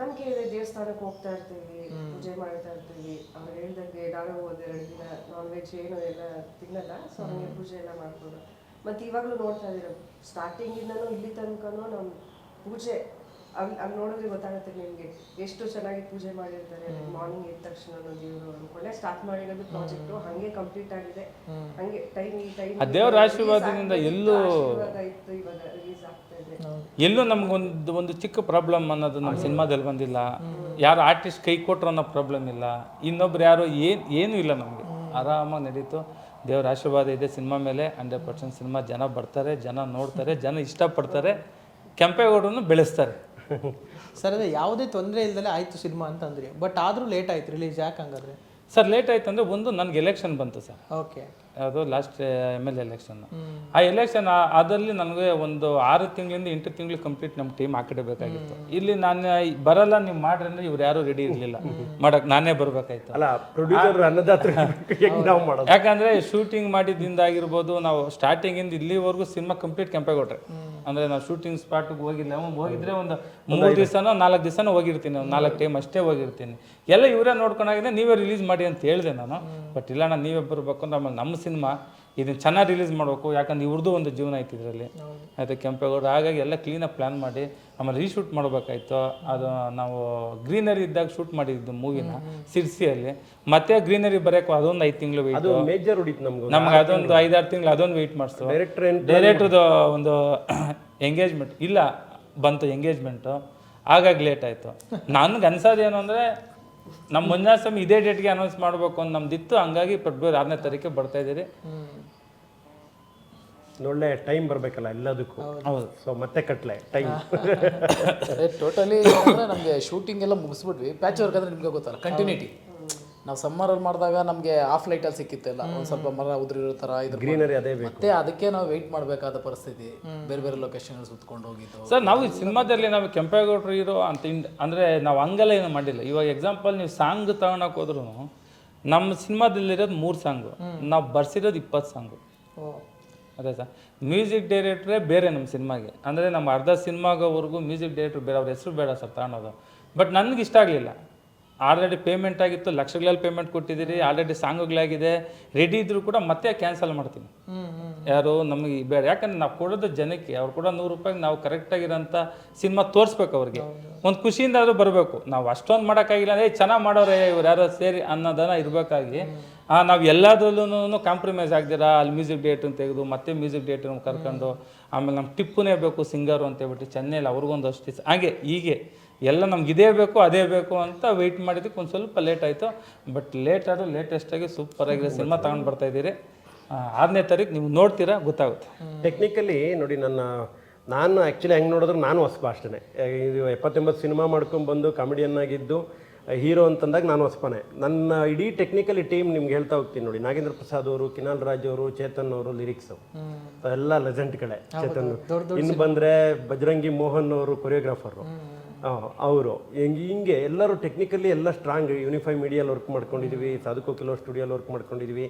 ನಮ್ಗೆ ಇದೆ ದೇವಸ್ಥಾನಕ್ಕೆ ಹೋಗ್ತಾ ಇರ್ತೀವಿ ಪೂಜೆ ಮಾಡ್ತಾ ಇರ್ತೀವಿ. ಅವ್ರು ಹೇಳ್ದಂಗೆ ನಾನು ಒಂದೆರಡು ದಿನ ನಾನ್ ವೆಜ್ ಏನು ಎಲ್ಲ ತಿನ್ನಲ್ಲ ಸೊ ಹಂಗೆ ಪೂಜೆ ಎಲ್ಲ ಮಾಡ್ಕೊಂಡು ಮತ್ತೆ ಇವಾಗಲೂ ನೋಡ್ತಾ ಇದ್ದೀರ ಸ್ಟಾರ್ಟಿಂಗಿಂದನೂ ಇಲ್ಲಿ ತನಕನೂ ನಮ್ಮ ಪೂಜೆ ಅಲ್ಲಿ ಅಲ್ಲಿ ನೋಡಿದ್ರೆ ಗೊತ್ತಾಗುತ್ತೆ ನಿಮಗೆ ಎಷ್ಟು ಚೆನ್ನಾಗಿ ಪೂಜೆ ಮಾಡಿರ್ತಾರೆ ಮಾರ್ನಿಂಗ್ ಎದ್ದ ತಕ್ಷಣ ದೇವರು ಅನ್ಕೊಂಡೆ. ಸ್ಟಾರ್ಟ್ ಮಾಡಿರೋದು ಪ್ರಾಜೆಕ್ಟ್ ಹಂಗೆ ಕಂಪ್ಲೀಟ್ ಆಗಿದೆ. ಹಂಗೆ ಟೈಮ್ ಈ ಟೈಮ್ ದೇವರ ದೇವ್ರ ಆಶೀರ್ವಾದದಿಂದ ಎಲ್ಲೂ ಇತ್ತು ಇವಾಗ ರಿಲೀಸ್ ಆಗ್ತಾ ಇದೆ. ಎಲ್ಲೂ ನಮ್ಗೊಂದು ಒಂದು ಚಿಕ್ಕ ಪ್ರಾಬ್ಲಮ್ ಅನ್ನೋದು ನಮ್ಮ ಸಿನಿಮಾದಲ್ಲಿ ಬಂದಿಲ್ಲ. ಯಾರು ಆರ್ಟಿಸ್ಟ್ ಕೈ ಕೊಟ್ರು ಅನ್ನೋ ಪ್ರಾಬ್ಲಮ್ ಇಲ್ಲ. ಇನ್ನೊಬ್ರು ಯಾರು ಏನು ಏನೂ ಇಲ್ಲ ನಮಗೆ. ಆರಾಮಾಗಿ ನಡೀತು. ದೇವ್ರ ಆಶೀರ್ವಾದ ಇದೆ ಸಿನಿಮಾ ಮೇಲೆ ಹಂಡ್ರೆಡ್ ಪರ್ಸೆಂಟ್ ಸಿನಿಮಾ ಜನ ಬರ್ತಾರೆ, ಜನ ನೋಡ್ತಾರೆ, ಜನ ಇಷ್ಟಪಡ್ತಾರೆ ಕೆಂಪೇಗೌಡರನ್ನು ಬೆಳೆಸ್ತಾರೆ. ಸರ್, ಅದೇ ಯಾವುದೇ ತೊಂದರೆ ಇಲ್ಲದಲ್ಲೇ ಆಯಿತು ಸಿನಿಮಾ ಅಂತ ಅಂದ್ರಿ. ಬಟ್ ಆದರೂ ಲೇಟ್ ಆಯ್ತು ರಿಲೀಸ್ ಯಾಕೆ ಹಂಗಾದ್ರೆ? ಸರ್ ಲೇಟ್ ಆಯ್ತು ಅಂದ್ರೆ ಒಂದು ನನಗೆ ಎಲೆಕ್ಷನ್ ಬಂತು ಸರ್. ಓಕೆ ಅದು ಲಾಸ್ಟ್ ಎಂ ಎಲ್ ಎಲೆಕ್ಷನ್ ಆ ಎಲೆಕ್ಷನ್ ಅದರಲ್ಲಿ ನನಗೆ ಒಂದು ಆರು ತಿಂಗಳಿಂದ ಎಂಟು ತಿಂಗಳು ಕಂಪ್ಲೀಟ್ ನಮ್ಮ ಟೀಮ್ ಹಾಕಿಡಬೇಕಾಗಿತ್ತು ಇಲ್ಲಿ ನಾನು ಬರಲ್ಲ ನೀವು ಮಾಡ್ರಿ ಅಂದ್ರೆ ಇವ್ರು ಯಾರು ರೆಡಿ ಇರಲಿಲ್ಲ. ಮಾಡಕ್ ನಾನೇ ಬರ್ಬೇಕಾಯ್ತು. ಅಲ್ಲ ಪ್ರೊಡ್ಯೂಸರ್ ಅನ್ನದಾತ್ರ ನಾವು ಮಾಡೋದು? ಯಾಕಂದ್ರೆ ಶೂಟಿಂಗ್ ಮಾಡಿದ್ದಿಂದ ಆಗಿರ್ಬೋದು ನಾವು ಸ್ಟಾರ್ಟಿಂಗ್ ಇಂದ ಇಲ್ಲಿವರೆಗೂ ಸಿನಿಮಾ ಕಂಪ್ಲೀಟ್ ಕೆಂಪೇಗೌಡ್ರೆ. ಅಂದ್ರೆ ನಾವು ಶೂಟಿಂಗ್ ಸ್ಪಾಟ್ಗೆ ಹೋಗಿಲ್ಲ ಅವ್ನು ಹೋಗಿದ್ರೆ ಒಂದು ಮೂರು ದಿವಸನೋ ನಾಲ್ಕು ದಿವಸನೋ ಹೋಗಿರ್ತೀನಿ ಒಂದು ನಾಲ್ಕು ಟೈಮ್ ಅಷ್ಟೇ ಹೋಗಿರ್ತೀನಿ. ಎಲ್ಲ ಇವರೇ ನೋಡ್ಕೊಂಡಾಗಿದೆ ನೀವೇ ರಿಲೀಸ್ ಮಾಡಿ ಅಂತ ಹೇಳಿದೆ ನಾನು. ಬಟ್ ಇಲ್ಲ ನಾನು ನೀವೇ ಬರಬೇಕು ಅಂದ್ರೆ ಆಮೇಲೆ ನಮ್ಮ ಸಿನಿಮಾ ಇದನ್ನ ಚೆನ್ನಾಗಿ ರಿಲೀಸ್ ಮಾಡಬೇಕು ಯಾಕಂದ್ರೆ ಇವ್ರದ್ದು ಒಂದು ಜೀವನ ಐತಿ ಇದರಲ್ಲಿ. ಆಯಿತು ಕೆಂಪೇಗೌಡ ಹಾಗಾಗಿ ಎಲ್ಲ ಕ್ಲೀನಾಗಿ ಪ್ಲ್ಯಾನ್ ಮಾಡಿ ಆಮೇಲೆ ರೀಶೂಟ್ ಮಾಡಬೇಕಾಯ್ತು. ಅದು ನಾವು ಗ್ರೀನರಿ ಇದ್ದಾಗ ಶೂಟ್ ಮಾಡಿದ್ದು ಮೂವಿನ ಸಿರ್ಸಿಯಲ್ಲಿ ಮತ್ತೆ ಗ್ರೀನರಿ ಬರೋಕೆ ಅದೊಂದು ಐದು ತಿಂಗಳು ವೆಯ್ಟ್ ಅದು ಮೇಜರ್ ಹೊಡಿತು ನಮ್ಗೆ ನಮ್ಗೆ ಅದೊಂದು ಐದಾರು ತಿಂಗಳು ಅದೊಂದು ವೆಯ್ಟ್ ಮಾಡಿಸ್ತು ಡೈರೆಕ್ಟರ್ ಡೈರೆಕ್ಟ್ರದು ಒಂದು ಎಂಗೇಜ್ಮೆಂಟ್ ಇಲ್ಲ ಬಂತು ಎಂಗೇಜ್ಮೆಂಟು ಹಾಗಾಗಿ ಲೇಟ್ ಆಯಿತು. ನನಗೆ ಅನ್ಸೋದು ಏನು ಅಂದರೆ ನಮ್ಮ ಸಮ ಇದೇ ಡೇಟ್ಗೆ ಅನೌನ್ಸ್ ಮಾಡಬೇಕು ಅಂತ ನಮ್ದಿತ್ತು ಹಂಗಾಗಿ ಫೆಬ್ರವರಿ ಆರನೇ ತಾರೀಕಿಗೆ ಬರ್ತಾ ಇದ್ದೀರಿ. ಒಳ್ಳೆ ಟೈಮ್ ಬರಬೇಕಲ್ಲ ಎಲ್ಲದಕ್ಕೂ. ಹೌದು. ಸೊ ಮತ್ತೆ ಕಟ್ಲೆ ಟೈಮ್ ಟೋಟಲಿ ಅಂದರೆ ನಮಗೆ ಶೂಟಿಂಗ್ ಎಲ್ಲ ಮುಗಿಸ್ಬಿಟ್ವಿ ಪ್ಯಾಚ್ ವರ್ಕ್ ಅಂದ್ರೆ ನಿಮಗೆ ಗೊತ್ತಲ್ಲ ಕಂಟಿನ್ಯೂಟಿ ನಾವು ಸಮ್ಮರಲ್ಲಿ ಮಾಡಿದಾಗ ನಮಗೆ ಆಫ್ ಲೈಟಲ್ಲಿ ಸಿಕ್ಕಿತ್ತೆಲ್ಲ ಒಂದು ಸ್ವಲ್ಪ ಮರ ಉದುರಿರೋ ಥರ ಇದು ಗ್ರೀನರಿ ಅದೇ ಮತ್ತೆ ಅದಕ್ಕೆ ನಾವು ವೆಯ್ಟ್ ಮಾಡಬೇಕಾದ ಪರಿಸ್ಥಿತಿ. ಬೇರೆ ಬೇರೆ ಲೊಕೇಶನ್ ಸುತ್ಕೊಂಡು ಹೋಗಿದ್ದು. ಸರ್ ನಾವು ಈ ಸಿನಿಮಾದಲ್ಲಿ ನಾವು ಕೆಂಪೇಗೌಡರು ಇರೋ ಅಂತ ಅಂದ್ರೆ ಅಂದರೆ ನಾವು ಹಂಗೆಲ್ಲ ಏನು ಮಾಡಿಲ್ಲ. ಇವಾಗ ಎಕ್ಸಾಂಪಲ್ ನೀವು ಸಾಂಗ್ ತಗೊಳಕ್ ಹೋದ್ರು ನಮ್ಮ ಸಿನಿಮಾದಲ್ಲಿರೋದು ಮೂರು ಸಾಂಗು ನಾವು ಬರ್ಸಿರೋದು ಇಪ್ಪತ್ತು ಸಾಂಗು ಅದೇ ಸರ್. ಮ್ಯೂಸಿಕ್ ಡೈರೆಕ್ಟ್ರೇ ಬೇರೆ ನಮ್ಮ ಸಿನಿಮಾಗೆ. ಅಂದರೆ ನಮ್ಮ ಅರ್ಧ ಸಿನಿಮಾಗೋವರೆಗೂ ಮ್ಯೂಸಿಕ್ ಡೈರೆಕ್ಟ್ರ್ ಬೇರೆ, ಅವ್ರ ಹೆಸರು ಬೇಡ ಸರ್ ತಗೊಳೋದು ಬಟ್ ನನಗೆ ಇಷ್ಟ ಆಗಲಿಲ್ಲ. ಆಲ್ರೆಡಿ ಪೇಮೆಂಟ್ ಆಗಿತ್ತು, ಲಕ್ಷಗಳಲ್ಲಿ ಪೇಮೆಂಟ್ ಕೊಟ್ಟಿದ್ದೀರಿ ಆಲ್ರೆಡಿ ಸಾಂಗುಗಳಾಗಿದೆ ರೆಡಿ ಇದ್ದರೂ ಕೂಡ ಮತ್ತೆ ಕ್ಯಾನ್ಸಲ್ ಮಾಡ್ತೀನಿ. ಯಾರು? ನಮಗೆ ಬೇಡ ಯಾಕಂದ್ರೆ ನಾವು ಕೊಡೋದು ಜನಕ್ಕೆ, ಅವ್ರು ಕೂಡ ನೂರು ರೂಪಾಯಿಗೆ ನಾವು ಕರೆಕ್ಟಾಗಿರೋಂಥ ಸಿನಿಮಾ ತೋರಿಸ್ಬೇಕು ಅವ್ರಿಗೆ. ಒಂದು ಖುಷಿಯಿಂದ ಆದರೂ ಬರಬೇಕು. ನಾವು ಅಷ್ಟೊಂದು ಮಾಡೋಕ್ಕಾಗಿಲ್ಲ ಅಂದರೆ ಚೆನ್ನಾಗಿ ಮಾಡೋರೆ, ಇವ್ರು ಯಾರೋ ಸೇರಿ ಅನ್ನೋದನ್ನ ಇರಬೇಕಾಗಿ. ನಾವು ಎಲ್ಲದರಲ್ಲೂ ಕಾಂಪ್ರಮೈಸ್ ಆಗ್ದಿರಾ ಅಲ್ಲಿ ಮ್ಯೂಸಿಕ್ ಡೇಟನ್ನು ತೆಗೆದು, ಮತ್ತೆ ಮ್ಯೂಸಿಕ್ ಡೇಟನ್ನು ಕರ್ಕೊಂಡು, ಆಮೇಲೆ ನಮ್ಮ ಟಿಪ್ಪುನೇ ಬೇಕು ಸಿಂಗರು ಅಂತ ಹೇಳ್ಬಿಟ್ಟು, ಚೆನ್ನೈಲಿ ಅವ್ರಿಗೊಂದು ಅಷ್ಟು ಹಾಗೆ ಹೀಗೆ. ಎಲ್ಲ ನಮ್ಗೆ ಇದೇ ಬೇಕು ಅದೇ ಬೇಕು ಅಂತ ವೆಯ್ಟ್ ಮಾಡಿದ್ದಕ್ಕೆ ಒಂದು ಸ್ವಲ್ಪ ಲೇಟ್ ಆಯಿತು. ಬಟ್ ಲೇಟ್ ಆದರೂ ಲೇಟೆಸ್ಟಾಗಿ ಸೂಪರ್ ಆಗಿರೋ ಸಿನಿಮಾ ತಗೊಂಡು ಬರ್ತಾ ಇದ್ದೀರಿ. ಆರನೇ ತಾರೀಕು ನೀವು ನೋಡ್ತೀರಾ ಗೊತ್ತಾಗುತ್ತೆ. ಟೆಕ್ನಿಕಲಿ ನೋಡಿ ನನ್ನ ನಾನು ಆ್ಯಕ್ಚುಲಿ ಹೆಂಗೆ ನೋಡಿದ್ರು ನಾನು ಹೊಸಬ ಅಷ್ಟೇ ಇದು ಎಪ್ಪತ್ತೊಂಬತ್ತು ಸಿನಿಮಾ ಮಾಡ್ಕೊಂಡು ಬಂದು ಕಾಮಿಡಿಯನ್ ಆಗಿದ್ದು ಹೀರೋ ಅಂತಂದಾಗ ನಾನು ಹೊಸಬನೇ. ನನ್ನ ಇಡೀ ಟೆಕ್ನಿಕಲಿ ಟೀಮ್ ನಿಮ್ಗೆ ಹೇಳ್ತಾ ಹೋಗ್ತೀನಿ ನೋಡಿ. ನಾಗೇಂದ್ರ ಪ್ರಸಾದ್ ಅವರು ಕಿನಾಲ್ ರಾಜ್ ಅವರು ಚೇತನ್ ಅವರು ಲಿರಿಕ್ಸ್ ಎಲ್ಲ ಲೆಜೆಂಟ್ಗಳೇ ಚೇತನ್ ಇನ್ನು ಬಂದರೆ ಬಜರಂಗಿ ಮೋಹನ್ ಅವರು ಕೊರಿಯೋಗ್ರಾಫರು ಅವರು. ಹಿಂಗೆ ಹಿಂಗೆ ಎಲ್ಲರೂ ಟೆಕ್ನಿಕಲಿ ಎಲ್ಲ ಸ್ಟ್ರಾಂಗ್ ಯೂನಿಫೈ ಮೀಡಿಯಲ್ಲಿ ವರ್ಕ್ ಮಾಡ್ಕೊಂಡಿದ್ದೀವಿ ಸಾಧುಕೋ ಕಿಲೋ ಸ್ಟುಡಿಯೋಲ್ಲಿ ವರ್ಕ್ ಮಾಡ್ಕೊಂಡಿದ್ದೀವಿ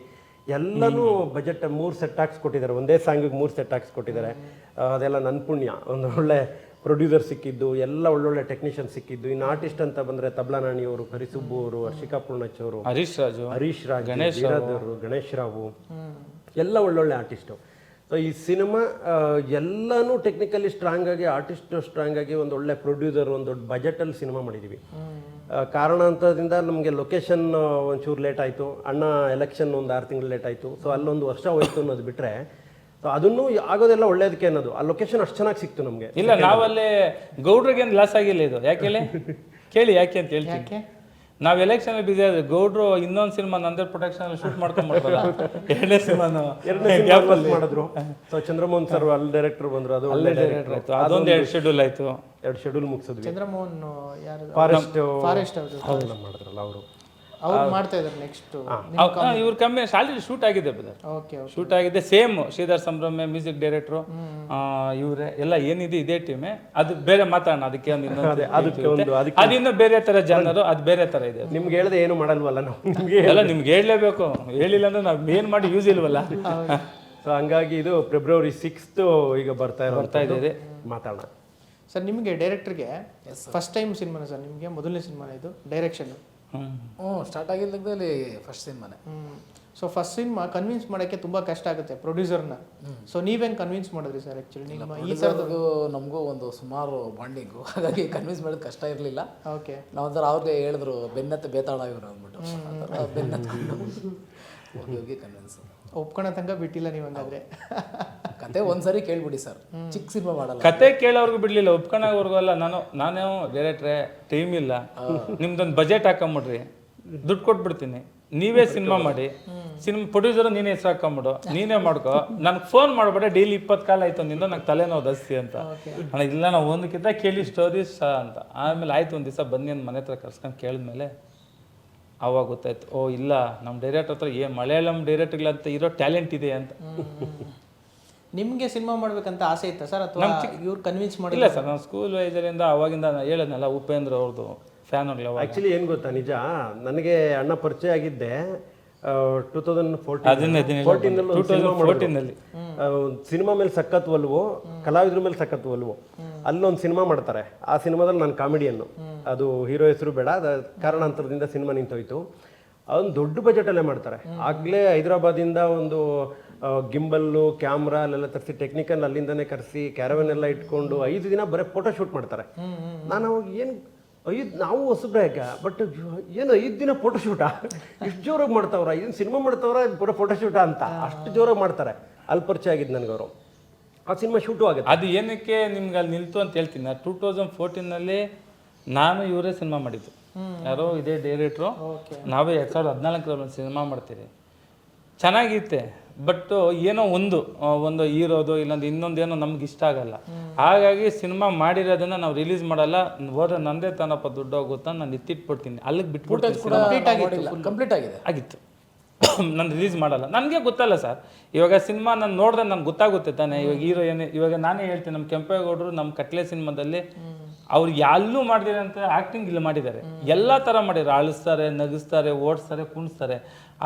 ಎಲ್ಲನೂ ಬಜೆಟ್ ಮೂರು ಸೆಟ್ ಹಾಕ್ಸ್ಕೊಟ್ಟಿದ್ದಾರೆ ಒಂದೇ ಸಾಂಗಿಗೆ ಮೂರು ಸೆಟ್ ಹಾಕ್ಸ್ಕೊಟ್ಟಿದ್ದಾರೆ ಕೊಟ್ಟಿದ್ದಾರೆ. ಅದೆಲ್ಲ ನನ್ನ ಪುಣ್ಯ. ಒಂದು ಒಳ್ಳೆ ಪ್ರೊಡ್ಯೂಸರ್ ಸಿಕ್ಕಿದ್ದು ಎಲ್ಲ ಒಳ್ಳೊಳ್ಳೆ ಟೆಕ್ನಿಷಿಯನ್ ಸಿಕ್ಕಿದ್ದು. ಇನ್ನು ಆರ್ಟಿಸ್ಟ್ ಅಂತ ಬಂದರೆ ತಬ್ಲಾ ನಾಣಿ ಅವರು ಕರಿಸುಬ್ಬು ಅವರು ಹರ್ಷಿಕಾ ಪೂರ್ಣಚ್ ಅವರು ಹರೀಶ್ ರಾಜು ಹರೀಶ್ ರಾಜ್ ಅವರು ಗಣೇಶ್ ರಾವು. ಎಲ್ಲ ಒಳ್ಳೊಳ್ಳೆ ಆರ್ಟಿಸ್ಟು ಸೊ ಈ ಸಿನಿಮಾ ಎಲ್ಲನೂ ಟೆಕ್ನಿಕಲಿ ಸ್ಟ್ರಾಂಗ್ ಆಗಿ ಆರ್ಟಿಸ್ಟ್ ಸ್ಟ್ರಾಂಗ್ ಆಗಿ ಒಂದು ಒಳ್ಳೆ ಪ್ರೊಡ್ಯೂಸರ್ ಒಂದು ದೊಡ್ಡ ಬಜೆಟಲ್ಲಿ ಸಿನಿಮಾ ಮಾಡಿದ್ದೀವಿ ಕಾರಣಾಂತರದಿಂದ ನಮಗೆ ಲೊಕೇಶನ್ ಒಂಚೂರು ಲೇಟ್ ಆಯಿತು. ಅಣ್ಣ ಎಲೆಕ್ಷನ್ ಒಂದು ಆರು ತಿಂಗಳು ಲೇಟ್ ಆಯಿತು. ಸೊ ಅಲ್ಲೊಂದು ವರ್ಷ ಹೋಯ್ತು ಅನ್ನೋದು ಬಿಟ್ಟರೆ ಸೊ ಅದನ್ನು ಆಗೋದೆಲ್ಲ ಒಳ್ಳೇದಕ್ಕೆ ಅನ್ನೋದು. ಆ ಲೊಕೇಶನ್ ಅಷ್ಟು ಚೆನ್ನಾಗಿ ಸಿಕ್ತು ನಮಗೆ. ಇಲ್ಲ ನಾವಲ್ಲಿ ಗೌಡ್ರಿಗೇನು ಲಾಸ್ ಆಗಿಲ್ಲ ಇದು. ಯಾಕೆ ಕೇಳಿ ಯಾಕೆ ಅಂತ ಹೇಳ್ತೀನಿ. ನಾವು ಎಲೆಕ್ಷನ್ ಬಿಸಿ ಆದ್ರೆ ಗೌಡ್ರು ಇನ್ನೊಂದು ಸಿನಿಮಾ ನಂದರ್ ಪ್ರೊಟೆಕ್ಷನ್ ಶೂಟ್ ಮಾಡ್ಕೊಂಡ್ಬಿಡ್ತಾರ ಎರಡನೇ ಸಿನಿಮಾನು ಮಾಡಿದ್ರು. ಸೊ ಚಂದ್ರಮೋಹನ್ ಸರ್ ಅಲ್ಲಿ ಡೈರೆಕ್ಟರ್ ಬಂದ್ರು. ಅದು ಒಳ್ಳೆ ಡೈರೆಕ್ಟರ್ ಆಯ್ತು. ಅದೊಂದು ಎರಡು ಶೆಡ್ಯೂಲ್ ಆಯ್ತು. ಎರಡು ಶೆಡ್ಯೂಲ್ ಮುಗಿಸಿದ್ವಿ. ಚಂದ್ರಮೋಹನ್ ಯಾರು ಫಾರೆಸ್ಟ್ ಫಾರೆಸ್ಟ್ ಅವರು ಮಾಡಿದ್ರಲ್ಲ ಅವರು. ಅವ್ರು ಮಾಡ್ತಾ ಇದ್ದಾರೆ ನೆಕ್ಸ್ಟ್ ಇವ್ರ ಕಮ್ಮಿ ಆಲ್ರೆಡಿ ಶೂಟ್ ಆಗಿದೆ ಬ್ರದರ್ ಓಕೆ ಶೂಟ್ ಆಗಿದೆ. Same Sridhar Sambhram music director ಇವರೇ ಎಲ್ಲ ಏನಿದೆ ಇದೇ ಟೀಮೇ ಅದು ಬೇರೆ ಮಾತಾಡೋಣ ಅದಕ್ಕೆ ಒಂದು ಇನ್ನೊಂದು ಅದಕ್ಕೆ ಒಂದು ಅದಕ್ಕೆ ಅದು ಇನ್ನೂ ಬೇರೆ ತರ ಜನರು ಅದು ಬೇರೆ ತರ ಇದೆ. ನಿಮ್ಗೆ ಹೇಳ್ದೆ ಏನು ಮಾಡಲ್ವಲ್ಲ ನಾವು? ನಿಮ್ಗೆ ಎಲ್ಲ ನಿಮ್ಗೆ ಹೇಳಲೇಬೇಕು. ಹೇಳಿಲ್ಲ ಅಂದ್ರೆ ನಾವು ಏನ್ ಮಾಡಿ ಯೂಸ್ ಇಲ್ವಲ್ಲ? ಸೊ ಹಂಗಾಗಿ ಇದು ಫೆಬ್ರವರಿ ಸಿಕ್ಸ್ತ್ ಈಗ ಬರ್ತಾ ಬರ್ತಾ ಇದೆ ಮಾತಾಡೋಣ. ಸರ್ ನಿಮಗೆ ಡೈರೆಕ್ಟರ್ಗೆ ಫಸ್ಟ್ ಟೈಮ್ ಸಿನಿಮಾನ ಸರ್ ನಿಮಗೆ ಮೊದಲನೇ ಸಿನಿಮಾ ಇದು ಡೈರೆಕ್ಷನ್ ಹ್ಞೂ ಸ್ಟಾರ್ಟ್ ಆಗಿದ್ದಾಗದಲ್ಲಿ ಫಸ್ಟ್ ಸಿನಿಮಾನೆ ಸೊ ಫಸ್ಟ್ ಸಿನಿಮಾ ಕನ್ವಿನ್ಸ್ ಮಾಡೋಕ್ಕೆ ತುಂಬ ಕಷ್ಟ ಆಗುತ್ತೆ ಪ್ರೊಡ್ಯೂಸರ್ನ ಸೊ ನೀವೇನು ಕನ್ವಿನ್ಸ್ ಮಾಡಿದ್ರಿ ಸರ್ ಆ್ಯಕ್ಚುಲಿ ನಿಮ್ಮ ಈ ಥರದ್ದು ನಮಗೂ ಒಂದು ಸುಮಾರು ಬಾಂಡಿಂಗು ಹಾಗಾಗಿ ಕನ್ವಿನ್ಸ್ ಮಾಡೋದು ಕಷ್ಟ ಇರಲಿಲ್ಲ. ಓಕೆ ನಾವು ಒಂಥರ ಅವ್ರಿಗೆ ಹೇಳಿದ್ರು ಬೆನ್ನತ್ತ ಬೇತಾಳ ಇವರು ಅಂದ್ಬಿಟ್ಟು. ಬೆನ್ನತ್ತ. ಹೋಗಿ ಹೋಗಿ ಕನ್ವಿನ್ಸ್ ಒಪ್ಕೊಳೋ ತನಕ ಬಿಟ್ಟಿಲ್ಲ ನೀವು ಹಂಗಾದ್ರೆ. ಕತೆ ಒಂದ್ಸರಿ ಕೇಳ್ಬಿಡಿ ಸರ್. ಚಿಕ್ಕ ಸಿನಿಮಾ ಮಾಡಲ್ಲ. ಕತೆ ಕೇಳೋರ್ಗು ಬಿಡ್ಲಿಲ್ಲ ಒಪ್ಕೊಂಡಾಗವ್ರಿಗೂ ಅಲ್ಲ. ನಾನು ನಾನೇ ಡೈರೆಕ್ಟ್ರೆ ಟೈಮ್ ಇಲ್ಲ. ನಿಮ್ದೊಂದು ಬಜೆಟ್ ಹಾಕೊಂಬಿಡ್ರಿ. ದುಡ್ಡು ಕೊಟ್ಬಿಡ್ತೀನಿ. ನೀವೇ ಸಿನಿಮಾ ಮಾಡಿ. ಸಿನಿಮಾ ಪ್ರೊಡ್ಯೂಸರ್ ನೀನೇ ಹೆಸರು ಹಾಕೊಂಬಿಡು. ನೀನೇ ಮಾಡ್ಕೋ. ನನಗೆ ಫೋನ್ ಮಾಡಬೇಡ ಡೈಲಿ ಇಪ್ಪತ್ತು ಕಾಲ ಆಯ್ತು ನಿಂದ ನಂಗೆ ತಲೆನೋವು ದಸ್ತಿ ಅಂತ. ಅಣ್ಣ ಇಲ್ಲ ನಾವು ಒಂದಕ್ಕಿಂತ ಕೇಳಿ ಸ್ಟೋರೀಸ್ ಅಂತ. ಆಮೇಲೆ ಆಯ್ತು ಒಂದು ದಿವಸ ಬನ್ನಿ ಅಂತ ಮನೆ ಹತ್ರ ಕರ್ಸ್ಕೊಂಡು ಕೇಳಿದ್ಮೇಲೆ ಅವಾಗ ಗೊತ್ತಾಯ್ತು ಓ ಇಲ್ಲ ನಮ್ಮ ಡೈರೆಕ್ಟರ್ ಹತ್ರ ಡೈರೆಕ್ಟರ್ ಮಲಯಾಳಂ ಡೈರೆಕ್ಟರ್ಗಳಂತ ಇರೋ ಟ್ಯಾಲೆಂಟ್ ಇದೆ ಅಂತ. ನಿಮಗೆ ಸಿನಿಮಾ ಮಾಡ್ಬೇಕಂತ ಆಸೆ ಇತ್ತಾ ಸರ್? ಅಥವಾ ಇವ್ರು ಕನ್ವಿನ್ಸ್ ಮಾಡಿಲ್ಲ ಸರ್ ನಾನು ಸ್ಕೂಲ್ ವೈಸರಿಂದ ಅವಾಗಿಂದ ಹೇಳಿದ್ನಲ್ಲ ಉಪೇಂದ್ರ ಅವ್ರದ್ದು ಫ್ಯಾನ್ ಆಗಲಿ ಆ್ಯಕ್ಚುಲಿ ಏನು ಗೊತ್ತಾ ನಿಜ? ನನಗೆ ಅಣ್ಣ ಪರಿಚಯ ಆಗಿದ್ದೆ ಟೂ ತೌಸಂಡ್ ಫೋರ್ಟೀನ್ ಫೋರ್ಟೀನಲ್ಲಿ ಸಿನಿಮಾ ಮೇಲೆ ಸಖತ್ ಒಲ್ವು ಕಲಾವಿದ್ರ ಮೇಲೆ ಸಖತ್ ಒಲ್ವು. ಅಲ್ಲೊಂದು ಸಿನಿಮಾ ಮಾಡ್ತಾರೆ. ಆ ಸಿನಿಮಾದಲ್ಲಿ ನಾನು ಕಾಮಿಡಿಯನ್ನು ಅದು ಹೀರೋ ಹೆಸರು ಬೇಡ ಅದ ಕಾರಣಾಂತರದಿಂದ ಸಿನಿಮಾ ನಿಂತೋಯ್ತು. ಅದೊಂದು ದೊಡ್ಡ ಬಜೆಟಲ್ಲೇ ಮಾಡ್ತಾರೆ. ಆಗಲೇ ಹೈದರಾಬಾದಿಂದ ಒಂದು ಗಿಂಬಲ್ಲು ಕ್ಯಾಮ್ರಾ ಅಲ್ಲೆಲ್ಲ ತರಿಸಿ ಟೆಕ್ನಿಕಲ್ ಅಲ್ಲಿಂದನೇ ಕರೆಸಿ ಕ್ಯಾರವನ್ ಎಲ್ಲ ಇಟ್ಕೊಂಡು ಐದು ದಿನ ಬರೀ ಫೋಟೋ ಶೂಟ್ ಮಾಡ್ತಾರೆ. ನಾನು ಅವಾಗ ಏನು ಐದು ನಾವು ಹೊಸಬ್ರಾಗ ಬಟ್ ಏನು ಐದು ದಿನ ಫೋಟೋ ಶೂಟಾ ಇಷ್ಟು ಜೋರಾಗಿ ಮಾಡ್ತಾವ್ರ? ಏನು ಸಿನಿಮಾ ಮಾಡ್ತಾವ್ರ? ಬರೋ ಫೋಟೋ ಶೂಟಾ ಅಂತ. ಅಷ್ಟು ಜೋರಾಗಿ ಮಾಡ್ತಾರೆ. ಅಲ್ಲಿ ಪರಿಚಯ ಆಗಿದ್ದು ನನಗೆ ಅವರು. ಆ ಸಿನಿಮಾ ಶೂಟು ಆಗುತ್ತೆ. ಅದು ಏನಕ್ಕೆ ನಿಮ್ಗೆ ಅಲ್ಲಿ ನಿಲ್ತು ಅಂತ ಹೇಳ್ತೀನಿ. ನಾನು ಟೂ ತೌಸಂಡ್ ಫೋರ್ಟೀನಲ್ಲಿ ನಾನು ಇವರೇ ಸಿನಿಮಾ ಮಾಡಿದ್ದು. ಯಾರೋ ಇದೇ ಡೈರೆಕ್ಟ್ರು ನಾವೇ ಎರಡು ಸಾವಿರದ ಹದಿನಾಲ್ಕರಲ್ಲಿ ಒಂದು ಸಿನಿಮಾ ಮಾಡ್ತೀವಿ. ಚೆನ್ನಾಗಿತ್ತೆ ಬಟ್ ಏನೋ ಒಂದು ಆ, ಒಂದು ಹೀರೋದು ಇಲ್ಲಾಂದ್ರೆ ಇನ್ನೊಂದೇನೋ ನಮ್ಗೆ ಇಷ್ಟ ಆಗಲ್ಲ. ಹಾಗಾಗಿ ಸಿನಿಮಾ ಮಾಡಿರೋದನ್ನ ನಾವು ರಿಲೀಸ್ ಮಾಡಲ್ಲ. ಹೋದ್ರೆ ನಂದೇ ತಾನಪ್ಪ ದುಡ್ಡು ಹೋಗುತ್ತಾ ನಾನು ಎತ್ತಿಟ್ಬಿಡ್ತೀನಿ. ಅಲ್ಲಿಗೆ ಬಿಟ್ಬಿಡ್ತೀನಿ ಕೂಡ ಕಂಪ್ಲೀಟ್ ಆಗಿದೆ. ಆಗಿತ್ತು. ನಾನು ರಿಲೀಸ್ ಮಾಡಲ್ಲ. ನನಗೆ ಗೊತ್ತಲ್ಲ ಸರ್. ಇವಾಗ ಸಿನಿಮಾ ನಾನು ನೋಡಿದ್ರೆ ನನಗೆ ಗೊತ್ತಾಗುತ್ತೆ ತಾನೇ. ಇವಾಗ ಹೀರೋ ಏನೇ ಇವಾಗ ನಾನೇ ಹೇಳ್ತೀನಿ ನಮ್ಮ ಕೆಂಪೇಗೌಡರು ನಮ್ಮ ಕಟ್ಲೆ ಸಿನಿಮಾದಲ್ಲಿ ಅವ್ರು ಎಲ್ಲೂ ಮಾಡಿದ್ದಾರೆ ಅಂತ ಆ್ಯಕ್ಟಿಂಗ್ ಇಲ್ಲಿ ಮಾಡಿದ್ದಾರೆ. ಎಲ್ಲ ಥರ ಮಾಡಿದ್ದಾರೆ. ಅಳಿಸ್ತಾರೆ, ನಗಿಸ್ತಾರೆ, ಓಡಿಸ್ತಾರೆ, ಕುಣಿಸ್ತಾರೆ.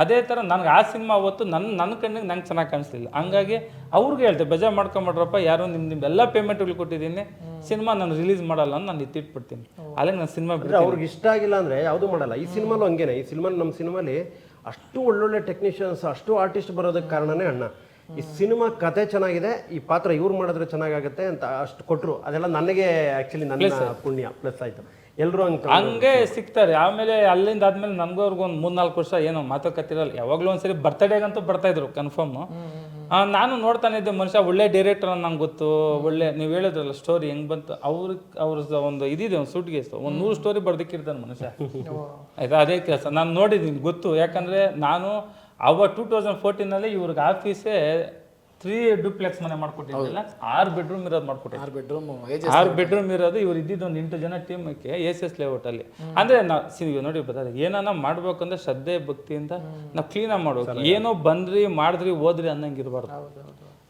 ಅದೇ ಥರ ನನಗೆ ಆ ಸಿನಿಮಾ ಅವತ್ತು ನನ್ನ ನನ್ನ ಕಣ್ಣಿಗೆ ನಂಗೆ ಚೆನ್ನಾಗಿ ಕಾಣಿಸ್ಲಿಲ್ಲ. ಹಂಗಾಗಿ ಅವ್ರಿಗೆ ಹೇಳ್ತೆ ಬೇಜಾರು ಮಾಡ್ಕೊಂಬಿಡ್ರಪ್ಪ ಯಾರೋ ನಿಮ್ಮ ನಿಮ್ಮ ಎಲ್ಲ ಪೇಮೆಂಟ್ಗಳು ಕೊಟ್ಟಿದ್ದೀನಿ. ಸಿನಿಮಾ ನಾನು ರಿಲೀಸ್ ಮಾಡಲ್ಲ ಅಂತ ನಾನು ಇತ್ತಿಟ್ಬಿಡ್ತೀನಿ ಅಲ್ಲಿಗೆ ನಾನು ಸಿನಿಮಾ ಅವ್ರಿಗೆ ಇಷ್ಟ ಆಗಿಲ್ಲ ಅಂದರೆ ಯಾವುದು ಮಾಡಲ್ಲ. ಈ ಸಿನಿಮಾಲು ಹಂಗೇನೆ. ಈ ಸಿನಿಮಾ ನಮ್ಮ ಸಿನಿಮಾಲಿ ಅಷ್ಟು ಒಳ್ಳೊಳ್ಳೆ ಟೆಕ್ನಿಷಿಯನ್ಸ್ ಅಷ್ಟು ಆರ್ಟಿಸ್ಟ್ ಬರೋದಕ್ಕೆ ಕಾರಣನೇ ಅಣ್ಣ. ಈ ಸಿನಿಮಾ ಕತೆ ಚೆನ್ನಾಗಿದೆ ಈ ಪಾತ್ರ ಇವ್ರು ಮಾಡಿದ್ರೆ ಚೆನ್ನಾಗಾಗುತ್ತೆ ಅಂತ ಅಷ್ಟು ಕೊಟ್ಟರು ಅದೆಲ್ಲ ನನಗೆ ಆ್ಯಕ್ಚುಲಿ ನನ್ನ ಪುಣ್ಯ ಪ್ಲಸ್ ಆಯ್ತು. ಎಲ್ಲರೂ ಹಂಗೆ ಹಂಗೆ ಸಿಗ್ತಾರೆ. ಆಮೇಲೆ ಅಲ್ಲಿಂದ ಆದ್ಮೇಲೆ ನನ್ಗೂ ಒಂದು ಒಂದು ಮೂರ್ನಾಲ್ಕು ವರ್ಷ ಏನೋ ಮಾತುಕತ್ತಿರಲ್ಲ ಯಾವಾಗಲೂ ಒಂದ್ಸರಿ ಬರ್ತಡೇಗಂತೂ ಬರ್ತಾ ಇದ್ರು ಕನ್ಫರ್ಮ್ ನಾನು ನೋಡ್ತಾನೆ ಇದ್ದೆ ಮನುಷ್ಯ ಒಳ್ಳೆ ಡೈರೆಕ್ಟರ್ ನಂಗೆ ಗೊತ್ತು ಒಳ್ಳೆ ನೀವು ಹೇಳಿದ್ರಲ್ಲ ಸ್ಟೋರಿ ಹೆಂಗ್ ಬಂತು. ಅವ್ರ ಅವ್ರ ಒಂದು ಇದಿದೆ ಒಂದು ಸೂಟ್ ಗೇಸ್ ಒಂದು ನೂರು ಸ್ಟೋರಿ ಬರ್ದಿಕ್ಕಿರ್ತಾನೆ ಮನುಷ್ಯ. ಆಯ್ತಾ? ಅದೇ ಕೆಲಸ. ನಾನು ನೋಡಿದ್ದೀನಿ ಗೊತ್ತು. ಯಾಕಂದ್ರೆ ನಾನು ಅವ ಟೂ ತೌಸಂಡ್ ಫೋರ್ಟೀನಲ್ಲಿ ಇವ್ರಿಗೆ ಆಫೀಸೇ ತ್ರೀ ಡುಪ್ಲೆಕ್ಸ್ ಮನೆ ಮಾಡ್ಕೊಟ್ಟಿದ್ದಿಲ್ಲ ಆರು ಬೆಡ್ರೂಮ್ ಇರೋದು ಮಾಡ್ಕೊಟ್ಟಿದ್ದೆ ಆರು ಬೆಡ್ರೂಮ್ ಆರು ಬೆಡ್ರೂಮ್ ಇರೋದು ಇವ್ರು ಇದ್ದಿದ್ದು ಒಂದು ಎಂಟು ಜನ ಟೀಮಕ್ಕೆ ಎಸ್ ಎಸ್ ಲೇಔಟ್ ಅಲ್ಲಿ. ಅಂದ್ರೆ ನಾವು ನೋಡಿ ಬರ್ತಾರೆ ಏನಾನ ಮಾಡ್ಬೇಕಂದ್ರೆ ಶ್ರದ್ಧೆ ಭಕ್ತಿಯಿಂದ ನಾವು ಕ್ಲೀನಾಗಿ ಮಾಡ್ಬೇಕು. ಏನೋ ಬಂದ್ರಿ ಮಾಡಿದ್ರಿ ಓದ್ರಿ ಅನ್ನಂಗೆ ಇರಬಾರ್ದು.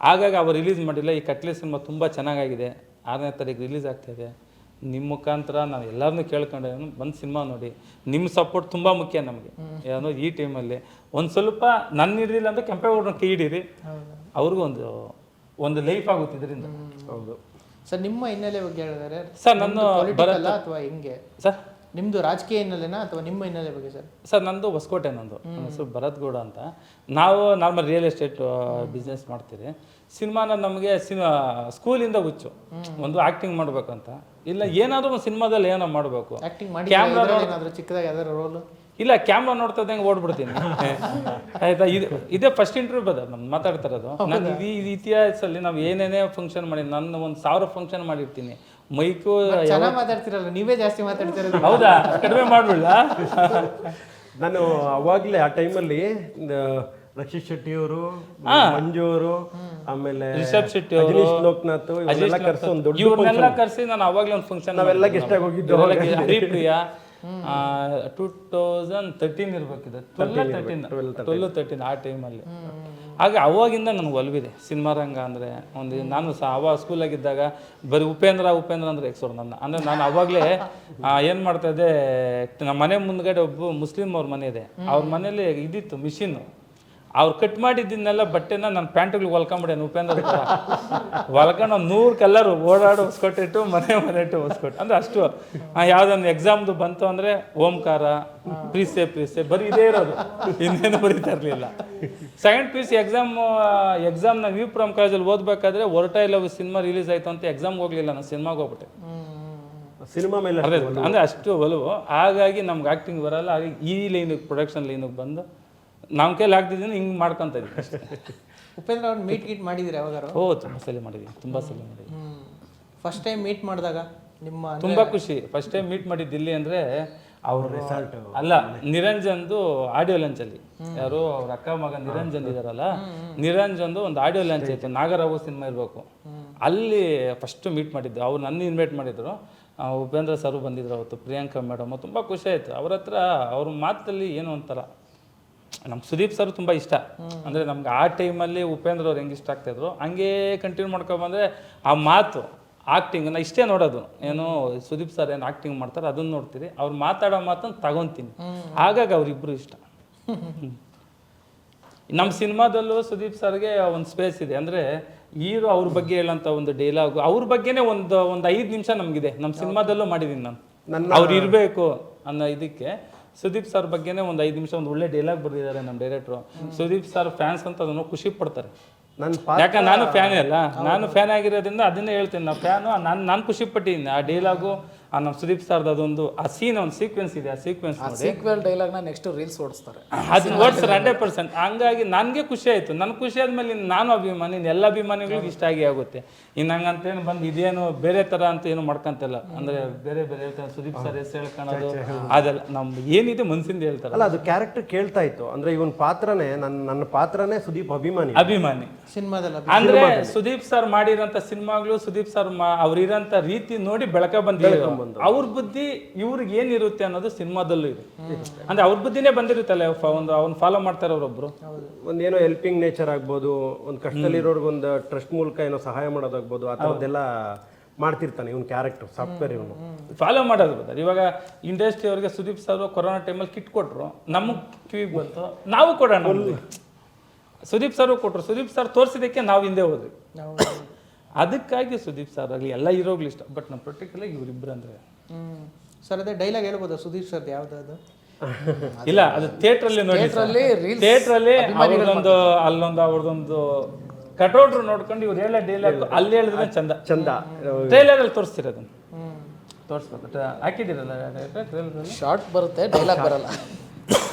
ಹಾಗಾಗಿ ಅವ್ರು ರಿಲೀಸ್ ಮಾಡಿಲ್ಲ ಈ ಕಟ್ಲೆ ಸಿನಿಮಾ ತುಂಬಾ ಚೆನ್ನಾಗಾಗಿದೆ. ಆರನೇ ತಾರೀಕು ರಿಲೀಸ್ ಆಗ್ತಾಯಿದೆ ನಿಮ್ಮ ಮುಖಾಂತರ ನಾವು ಎಲ್ಲರನ್ನೂ ಕೇಳ್ಕೊಂಡೆ ಬಂದು ಸಿನಿಮಾ ನೋಡಿ. ನಿಮ್ಮ ಸಪೋರ್ಟ್ ತುಂಬ ಮುಖ್ಯ ನಮಗೆ. ಏನೋ ಈ ಟೈಮಲ್ಲಿ ಒಂದು ಸ್ವಲ್ಪ ನನ್ನ ಹಿಡಿದಿಲ್ಲ ಅಂದ್ರೆ ಕೆಂಪೇಗೌಡನ ಕೈ ಹಿಡೀರಿ. ಅವ್ರಿಗೂ ಒಂದು ಒಂದು ಲೈಫ್ ಆಗುತ್ತೆ ಇದರಿಂದ. ಹೌದು. ಸರ್ ನಿಮ್ಮ ಹಿನ್ನೆಲೆ ಬಗ್ಗೆ ಹೇಳಿದರೆ ಸರ್ ನನ್ನ ಬರಲ್ಲ ಅಥವಾ ಹೆಂಗೆ? ಸರ್. ನಿಮ್ಮದು ರಾಜಕೀಯ ಹಿನ್ನೆಲೆನಾ ಅಥವಾ ನಿಮ್ಮ ಹಿನ್ನೆಲೆ ಬಗ್ಗೆ ಸರ್? ಸರ್ ನಂದು ಹೊಸಕೋಟೆ ನಂದು. ನನ್ನ ಹೆಸರು ಭರತ್ ಗೌಡ ಅಂತ. ನಾವು ನಾರ್ಮಲ್ ರಿಯಲ್ ಎಸ್ಟೇಟ್ ಬಿಸ್ನೆಸ್ ಮಾಡ್ತೀರಿ. ಸಿನಿಮಾನ ನಮಗೆ ಸಿನಿಮಾ ಸ್ಕೂಲಿಂದ ಹುಚ್ಚು. ಒಂದು ಆ್ಯಕ್ಟಿಂಗ್ ಮಾಡ್ಬೇಕಂತ. ಇಲ್ಲ ಏನಾದರೂ ಒಂದು ಸಿನಿಮಾದಲ್ಲಿ ಏನೋ ಮಾಡಬೇಕು. ಆಕ್ಟಿಂಗ್ ಮಾಡಿ ಏನಾದರೂ ಚಿಕ್ಕದಾಗಿ ಯಾವ್ದಾದ್ರು ರೋಲ್ ಇಲ್ಲ ಕ್ಯಾಮ್ರಾ ನೋಡ್ತಾ ಇದ್ದಂಗೆ ಓಡ್ಬಿಡ್ತೀನಿ. ಆಯ್ತಾ? ಇದು ಇದೇ ಫಸ್ಟ್ ಇಂಟರ್ವ್ಯೂ ಬದ ನಾನು ಮಾತಾಡ್ತಿರೋದು. ನಾನು ಇದು ಇದು ಇತಿಹಾಸದಲ್ಲಿ ನಾವು ಏನೇನೇ ಫಂಕ್ಷನ್ ಮಾಡಿ ನಾನು ಒಂದು ಸಾವಿರ ಫಂಕ್ಷನ್ ಮಾಡಿರ್ತೀನಿ. ಮೈಕು ಚೆನ್ನಾಗಿ ಮಾತಾಡ್ತಿರಲ್ಲ ನೀವೇ ಜಾಸ್ತಿ ಮಾತಾಡ್ತಿರೋದು. ಹೌದಾ? ಕಡಿಮೆ ಮಾಡ್ಬಿಡ್ಲಾ? ನಾನು ಅವಾಗಲೇ ಆ ಟೈಮಲ್ಲಿ ರಕ್ಷಿತ್ ಶೆಟ್ಟಿ ಅವರು ಮಂಜು ಅವರು ಆಮೇಲೆ ರಿಷಬ್ ಶೆಟ್ಟಿ ಅವರು ಲೋಕನಾಥ್ ಇವರೆಲ್ಲ ಕರೆಸಿ ಒಂದು ದೊಡ್ಡ ಇವ್ರನ್ನೆಲ್ಲ ಕರೆಸಿ ನಾನು ಅವಾಗಲೇ ಒಂದು ಫಂಕ್ಷನ್ ನಾವೆಲ್ಲ ಗೆಸ್ಟ್ ಆಗಿ ಹೋಗಿದ್ದು ಹರಿಪ್ರಿಯ ಟೂ ತೌಸಂಡ್ ತರ್ಟೀನ್ ಇರ್ಬೇಕಿದೆ. ಟ್ವೆಲ್ ತರ್ಟೀನ್ ಟ್ವೆಲ್ ತರ್ಟೀನ್ ಆ ಟೈಮಲ್ಲಿ ಹಾಗೆ ಅವಾಗಿಂದ ನನಗೆ ಒಲವಿದೆ. ಸಿನಿಮಾ ರಂಗ ಅಂದರೆ ಒಂದು ನಾನು ಸಹ ಅವಾಗ ಸ್ಕೂಲಾಗಿದ್ದಾಗ ಬರೀ ಉಪೇಂದ್ರ ಉಪೇಂದ್ರ ಅಂದ್ರೆ ಎಕ್ಸೋರು ನನ್ನ. ಅಂದರೆ ನಾನು ಅವಾಗಲೇ ಏನು ಮಾಡ್ತಾ ಇದ್ದೆ ನಮ್ಮ ಮನೆ ಮುಂದ್ಗಡೆ ಒಬ್ಬ ಮುಸ್ಲಿಂ ಅವ್ರ ಮನೆ ಇದೆ. ಅವ್ರ ಮನೇಲಿ ಇದಿತ್ತು ಮಿಷಿನ್ನು. ಅವ್ರು ಕಟ್ ಮಾಡಿದ್ದನ್ನೆಲ್ಲ ಬಟ್ಟೆನ ನನ್ನ ಪ್ಯಾಂಟ್ಗಳಿಗೆ ಹೊಲ್ಕೊಂಬಿಡೇನು ಉಪೇಂದ್ರ ಹೊಲ್ಕೊಂಡು ಒಂದು ನೂರು ಕಲ್ಲರ್ ಓಡಾಡಿ ಹೊಸ್ಕೊಟ್ಟಿಟ್ಟು ಮನೆ ಮನೆ ಇಟ್ಟು ಹೊಸ್ಕೊಟ್ಟು ಅಂದ್ರೆ ಅಷ್ಟು ಯಾವ್ದೊಂದು ಎಕ್ಸಾಮ್ದು ಬಂತು ಅಂದ್ರೆ ಓಂಕಾರ ಪ್ರೀಸೆ ಪ್ರೀಸೆ ಬರೀ ಇದೇ ಇರೋದು. ಇನ್ನೇನು ಬರೀತಾ ಇರಲಿಲ್ಲ. ಸೆಕೆಂಡ್ ಪಿ ಸಿ ಎಕ್ಸಾಮ್ ನಾವು ವಿ ಪ್ರಮ್ ಕಾಲೇಜಲ್ಲಿ ಓದ್ಬೇಕಾದ್ರೆ ಹೊರಟ ಇಲ್ಲ ಸಿನಿಮಾ ರಿಲೀಸ್ ಆಯ್ತು ಅಂತ ಎಕ್ಸಾಮ್ಗೆ ಹೋಗಲಿಲ್ಲ ನಾನು ಸಿನಿಮಾಗೆ ಹೋಗ್ಬಿಟ್ಟೆ. ಸಿನಿಮಾ ಮೇಲೆ ಅಂದ್ರೆ ಅಂದರೆ ಅಷ್ಟು ಒಲವು. ಹಾಗಾಗಿ ನಮ್ಗೆ ಆಕ್ಟಿಂಗ್ ಬರಲ್ಲ. ಹಾಗಾಗಿ ಈ ಲೈನಿಗೆ ಪ್ರೊಡಕ್ಷನ್ ಲೈನಿಗೆ ಬಂದು ನಮ್ಮ ಕೈಲಿ ಆಗ್ತಿದ್ದೀನಿ ಹಿಂಗೆ ಮಾಡ್ಕೊತ ಇದ್ದೀನಿ ಉಪೇಂದ್ರ ಅವ್ರನ್ನ ಮೀಟ್ ಗೀಟ್ ಮಾಡಿದ್ರೆ ಯಾವಾಗಾರು? ಓ ತುಂಬ ಸಲ ಮಾಡಿದ್ದೀನಿ ತುಂಬ ಸಲ ಮಾಡಿದ್ದೀನಿ ಫಸ್ಟ್ ಟೈಮ್ ಮೀಟ್ ಮಾಡಿದಾಗ ನಿಮ್ಮ ತುಂಬ ಖುಷಿ. ಫಸ್ಟ್ ಟೈಮ್ ಮೀಟ್ ಮಾಡಿದ್ದು ಇಲ್ಲಿ ಅಂದರೆ ಅವರು ಅಲ್ಲ ನಿರಂಜನ್ದು ಆಡಿಯೋ ಲಂಚಲ್ಲಿ ಯಾರು ಅವ್ರ ಅಕ್ಕ ಮಗ ನಿರಂಜನ್ ಇದಾರಲ್ಲ ನಿರಂಜನ್ದು ಒಂದು ಆಡಿಯೋ ಲಂಚ್ ಇತ್ತು ನಾಗರಾವು ಸಿನಿಮಾ ಇರಬೇಕು. ಅಲ್ಲಿ ಫಸ್ಟ್ ಮೀಟ್ ಮಾಡಿದ್ದು. ಅವ್ರು ನನ್ನ ಇನ್ವೈಟ್ ಮಾಡಿದ್ರು. ಉಪೇಂದ್ರ ಸರ್ ಬಂದಿದ್ರು ಅವತ್ತು ಪ್ರಿಯಾಂಕಾ ಮೇಡಮ್ ತುಂಬ ಖುಷಿ ಆಯಿತು. ಅವ್ರ ಹತ್ರ ಅವ್ರ ಮಾತಲ್ಲಿ ಏನು ಒಂಥರ ನಮ್ಗೆ ಸುದೀಪ್ ಸರ್ ತುಂಬ ಇಷ್ಟ. ಅಂದರೆ ನಮ್ಗೆ ಆ ಟೈಮಲ್ಲಿ ಉಪೇಂದ್ರ ಅವ್ರು ಹೆಂಗೆ ಇಷ್ಟ ಆಗ್ತಾಯಿದ್ರು ಹಂಗೆ ಕಂಟಿನ್ಯೂ ಮಾಡ್ಕೊಬಂದ್ರೆ ಆ ಮಾತು ಆಕ್ಟಿಂಗ್ ನಾ ಇಷ್ಟೇ ನೋಡೋದು. ಏನು ಸುದೀಪ್ ಸರ್ ಏನು ಆಕ್ಟಿಂಗ್ ಮಾಡ್ತಾರೆ ಅದನ್ನು ನೋಡ್ತೀರಿ. ಅವ್ರು ಮಾತಾಡೋ ಮಾತನ್ನು ತಗೊಂತೀನಿ. ಹಾಗಾಗಿ ಅವರಿಬ್ಬರು ಇಷ್ಟ. ನಮ್ಮ ಸಿನಿಮಾದಲ್ಲೂ ಸುದೀಪ್ ಸರ್ಗೆ ಒಂದು ಸ್ಪೇಸ್ ಇದೆ. ಅಂದರೆ ಹೀರೋ ಅವ್ರ ಬಗ್ಗೆ ಹೇಳೋಂಥ ಒಂದು ಡೈಲಾಗು ಅವ್ರ ಬಗ್ಗೆನೇ ಒಂದು ಒಂದು ಐದು ನಿಮಿಷ ನಮಗಿದೆ. ನಮ್ಮ ಸಿನಿಮಾದಲ್ಲೂ ಮಾಡಿದ್ದೀನಿ ನಾನು. ಅವ್ರು ಇರಬೇಕು ಅನ್ನೋ ಇದಕ್ಕೆ ಸುದೀಪ್ ಸರ್ ಬಗ್ಗೆನೇ ಒಂದು ಐದು ನಿಮಿಷ ಒಂದು ಒಳ್ಳೆ ಡೈಲಾಗ್ ಬರೆದಿದ್ದಾರೆ ನಮ್ಮ ಡೈರೆಕ್ಟ್ರು ಸುದೀಪ್ ಸರ್ ಫ್ಯಾನ್ಸ್ ಅಂತ ಅದನ್ನು ಖುಷಿ ಪಡ್ತಾರೆ. ನನ್ನ ಯಾಕಂದ್ರೆ ನಾನು ಫ್ಯಾನೇ ಅಲ್ಲ ನಾನು ಫ್ಯಾನ್ ಆಗಿರೋದ್ರಿಂದ ಅದನ್ನೇ ಹೇಳ್ತೀನಿ ನಾನು ಫ್ಯಾನು ನಾನು ನಾನು ಖುಷಿ ಪಟ್ಟಿದ್ದೀನಿ. ಆ ಡೈಲಾಗು ಆ ನಮ್ಮ ಸುದೀಪ್ ಸರ್ದು ಅದೊಂದು ಆ ಸೀನ್ ಒಂದು ಸೀಕ್ವೆನ್ಸ್ ಇದೆ ಆ ಸೀಕ್ವೆನ್ಸ್ ಆ ಸೀಕ್ವೆಲ್ ಡೈಲಾಗ್ನ ನೆಕ್ಸ್ಟ್ ರೀಲ್ಸ್ ಓಡಿಸ್ತಾರೆ. ಅದನ್ನ ಓಡಿಸ್ತಾರೆ ಹಂಡ್ರೆಡ್ ಪರ್ಸೆಂಟ್. ಹಂಗಾಗಿ ನನಗೆ ಖುಷಿ ಆಯಿತು. ನನ್ನ ಖುಷಿ ಆದಮೇಲೆ ಇನ್ನು ನಾನು ಅಭಿಮಾನಿ ಎಲ್ಲ ಅಭಿಮಾನಿಗಳಿಗೂ ಇಷ್ಟ ಆಗಿ ಆಗುತ್ತೆ. ಇನ್ನು ಹಂಗಂತೇನು ಬಂದು ಇದೇನು ಬೇರೆ ಥರ ಅಂತ ಏನು ಮಾಡ್ಕೊಂತಿಲ್ಲ. ಅಂದರೆ ಬೇರೆ ಬೇರೆ ಹೇಳ್ತಾರೆ ಸುದೀಪ್ ಸರ್ ಹೆಸರು ಹೇಳ್ಕೊಳೋದು ಅದೆಲ್ಲ ನಮ್ಮ ಏನಿದೆ ಮನ್ಸಿಂದ ಹೇಳ್ತಾರೆ. ಅಲ್ಲ ಅದು ಕ್ಯಾರೆಕ್ಟರ್ ಕೇಳ್ತಾ ಇತ್ತು. ಅಂದ್ರೆ ಇವನ್ ಪಾತ್ರನೇ ನನ್ನ ನನ್ನ ಪಾತ್ರನೇ ಸುದೀಪ್ ಅಭಿಮಾನಿ. ಅಭಿಮಾನಿ. ಸಿನಿಮಾದಲ್ಲಿ ಅಂದ್ರೆ ಸುದೀಪ್ ಸರ್ ಮಾಡಿರೋಂಥ ಸಿನಿಮಾಗಳು ಸುದೀಪ್ ಸರ್ ಅವ್ರಿರೋಂಥ ರೀತಿ ನೋಡಿ ಬೆಳಕ ಅವ್ರ ಬುದ್ಧಿ ಇವ್ರಿಗೆ ಏನಿರುತ್ತೆ ಅನ್ನೋದು ಸಿನಿಮಾದಲ್ಲೂ ಇದೆ. ಅಂದ್ರೆ ಅವ್ರ ಬುದ್ಧಿನೇ ಬಂದಿರುತ್ತಲ್ಲ ಒಂದು ಅವ್ನ ಫಾಲೋ ಮಾಡ್ತಾರೆ ಅವರೊಬ್ರು. ಒಂದೇನೋ ಹೆಲ್ಪಿಂಗ್ ನೇಚರ್ ಆಗ್ಬೋದು ಒಂದು ಕಷ್ಟದಲ್ಲಿರೋರ್ಗೆ ಒಂದು ಟ್ರಸ್ಟ್ ಮೂಲಕ ಏನೋ ಸಹಾಯ ಮಾಡೋದಾಗ್ಬೋದು ಆ ಥರದ್ದೆಲ್ಲ ಮಾಡ್ತಿರ್ತಾನೆ ಇವನ್ ಕ್ಯಾರೆಕ್ಟರ್ ಸಾಫ್ಟ್ವೇರ್ ಇವನು. ಫಾಲೋ ಮಾಡೋದು. ಇವಾಗ ಇಂಡಸ್ಟ್ರಿ ಅವ್ರಿಗೆ ಸುದೀಪ್ ಸರ್ ಕೊರೋನಾ ಟೈಮಲ್ಲಿ ಕಿಟ್ ಕೊಟ್ರು ನಮಗೆ ಕಿವಿಗೆ ಬಂತು. ನಾವು ಕೊಡೋಣ. ಸುದೀಪ್ ಸರ್ ಕೊಟ್ರು. ಸುದೀಪ್ ಸರ್ ತೋರಿಸಿದಕ್ಕೆ ನಾವು ಹಿಂದೆ ಹೋದ್ವಿ. ಅದಕ್ಕಾಗಿ ಸುದೀಪ್ ಸರ್ ಆಗಲಿ ಎಲ್ಲ ಇರೋಗ್ಲಿ ಇಷ್ಟ. ಬಟ್ ನಮ್ಮ ಪರ್ಟಿಕ್ಯುಲರ್ ಇವರಿಬ್ಬರು ಅಂದ್ರೆ ಸರ್ ಅದೇ ಡೈಲಾಗ್ ಹೇಳ್ಬೋದಾ ಸುದೀಪ್ ಸರ್ ಯಾವ್ದು ಇಲ್ಲ ಅದು ಥಿಯೇಟ್ರಲ್ಲಿ ನೋಡಿ ಥಿಯೇಟ್ರಲ್ಲಿ ಅವ್ರದೊಂದು ಅಲ್ಲೊಂದು ಅವ್ರದೊಂದು ಕಟೌಟ್ರು ನೋಡ್ಕೊಂಡು ಇವ್ರು ಹೇಳೋ ಡೈಲಾಗ್ ಅಲ್ಲಿ ಹೇಳಿದ್ರೆ ಚಂದ. ಚಂದ. ಟ್ರೈಲರ್ ಅಲ್ಲಿ ತೋರಿಸ್ತಿರೋದು ತೋರಿಸ್ಬೇಕು ಹಾಕಿದ್ದೀರಲ್ಲ ಟ್ರೈಲರ್ ಶಾರ್ಟ್ ಬರುತ್ತೆ ಡೈಲಾಗ್ ಬರಲ್ಲ.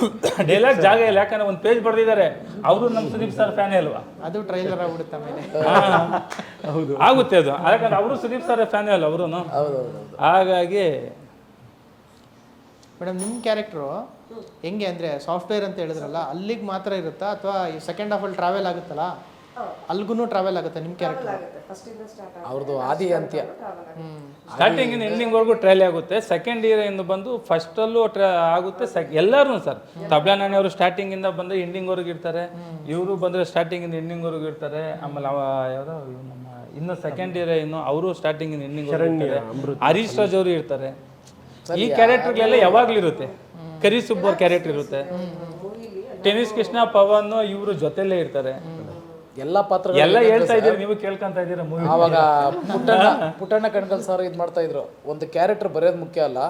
ಡೈಲಾಗ್ ಜಾಗ ಇಲ್ಲ ಯಾಕಂದ್ರೆ ಒಂದು ಪೇಜ್ ಬರೆದಿದ್ದಾರೆ. ಅವರು ನಮ್ಮ ಸುದೀಪ್ ಸರ್ ಫ್ಯಾನೇ ಅಲ್ವಾ? ಅದು ಟ್ರೈಲರ್ ಆಗ್ಬಿಡುತ್ತೆ ಆಮೇಲೆ. ಹೌದು. ಆಗುತ್ತೆ ಅದು. ಯಾಕಂದ್ರೆ ಅವರು ಸುದೀಪ್ ಸರ್ ಫ್ಯಾನೇ ಅಲ್ಲ ಅವರು? ಹಾಗಾಗಿ ಮೇಡಮ್ ನಿಮ್ಮ ಕ್ಯಾರೆಕ್ಟ್ರು ಹೆಂಗೆ ಅಂದರೆ ಸಾಫ್ಟ್ವೇರ್ ಅಂತ ಹೇಳಿದ್ರಲ್ಲ ಅಲ್ಲಿಗೆ ಮಾತ್ರ ಇರುತ್ತಾ ಅಥವಾ ಈ ಸೆಕೆಂಡ್ ಹಾಫಲ್ಲಿ ಟ್ರಾವೆಲ್ ಆಗುತ್ತಲ್ಲ? ಅಲ್ಗೂ ಟ್ರಾವೆಲ್ ಆಗುತ್ತೆ ನಿಮ್ಮ ಕ್ಯಾರೆಕ್ಟರ್ ಆಗುತ್ತೆ. ಫಸ್ಟ್ ಇಂದ ಸ್ಟಾರ್ಟ್ ಅವ್ರದ್ದು ಆದಿ ಅಂತ್ಯ. ಸ್ಟಾರ್ಟಿಂಗ್ ಎಂಡಿಂಗ್ವರೆಗೂ ಟ್ರಯಲ್ ಆಗುತ್ತೆ. ಸೆಕೆಂಡ್ ಇಯರ್ ಇಂದ ಬಂದು ಫಸ್ಟ್ ಅಲ್ಲೂ ಆಗುತ್ತೆ. ಸೆಕ್ ಎಲ್ಲರೂ ಸರ್. ತಬ್ಲಾ ಸ್ಟಾರ್ಟಿಂಗ್ ಅವರು ಸ್ಟಾರ್ಟಿಂಗಿಂದ ಎಂಡಿಂಗ್ ವರೆಗೂ ಇರ್ತಾರೆ. ಇವರು ಬಂದರೆ ಸ್ಟಾರ್ಟಿಂಗಿಂದ ಎಂಡಿಂಗ್ವರೆಗೂ ಇರ್ತಾರೆ. ಆಮೇಲೆ ಅವ ಯಾವ್ದು ನಮ್ಮ ಇನ್ನು ಸೆಕೆಂಡ್ ಇಯರ್ ಇನ್ನು ಅವರು ಸ್ಟಾರ್ಟಿಂಗ್ ಇಂದ ಎಂಡಿಂಗ್ ಇರ್ತಾರೆ. ಹರೀಶ್ ರಾಜ್ ಅವರು ಇರ್ತಾರೆ. ಈ ಕ್ಯಾರೆಕ್ಟರ್ಗಳೆಲ್ಲ ಯಾವಾಗ್ಲೂ ಇರುತ್ತೆ. ಕರಿ ಸುಬ್ಬರ್ ಕ್ಯಾರೆಕ್ಟರ್ ಇರುತ್ತೆ. ಟೆನಿಸ್ ಕೃಷ್ಣ ಪವನ್ ಇವರು ಜೊತೆಲೇ ಇರ್ತಾರೆ. ಎಲ್ಲ ಪಾತ್ರ ಎಲ್ಲ ಹೇಳ್ತಾ ಇದ್ದೀರಿ ನೀವು ಕೇಳ್ಕೊಂತ ಇದ್ದೀರಾ ಮೂವಿ ಆವಾಗ ಪುಟ್ಟಣ್ಣ ಪುಟ್ಟಣ್ಣ ಕಣ್ಕಲ್ ಸರ್ ಇದು ಮಾಡ್ತಾ ಇದ್ರು. ಒಂದು ಕ್ಯಾರೆಕ್ಟರ್ ಬರೆಯೋದು ಮುಖ್ಯ ಅಲ್ಲ.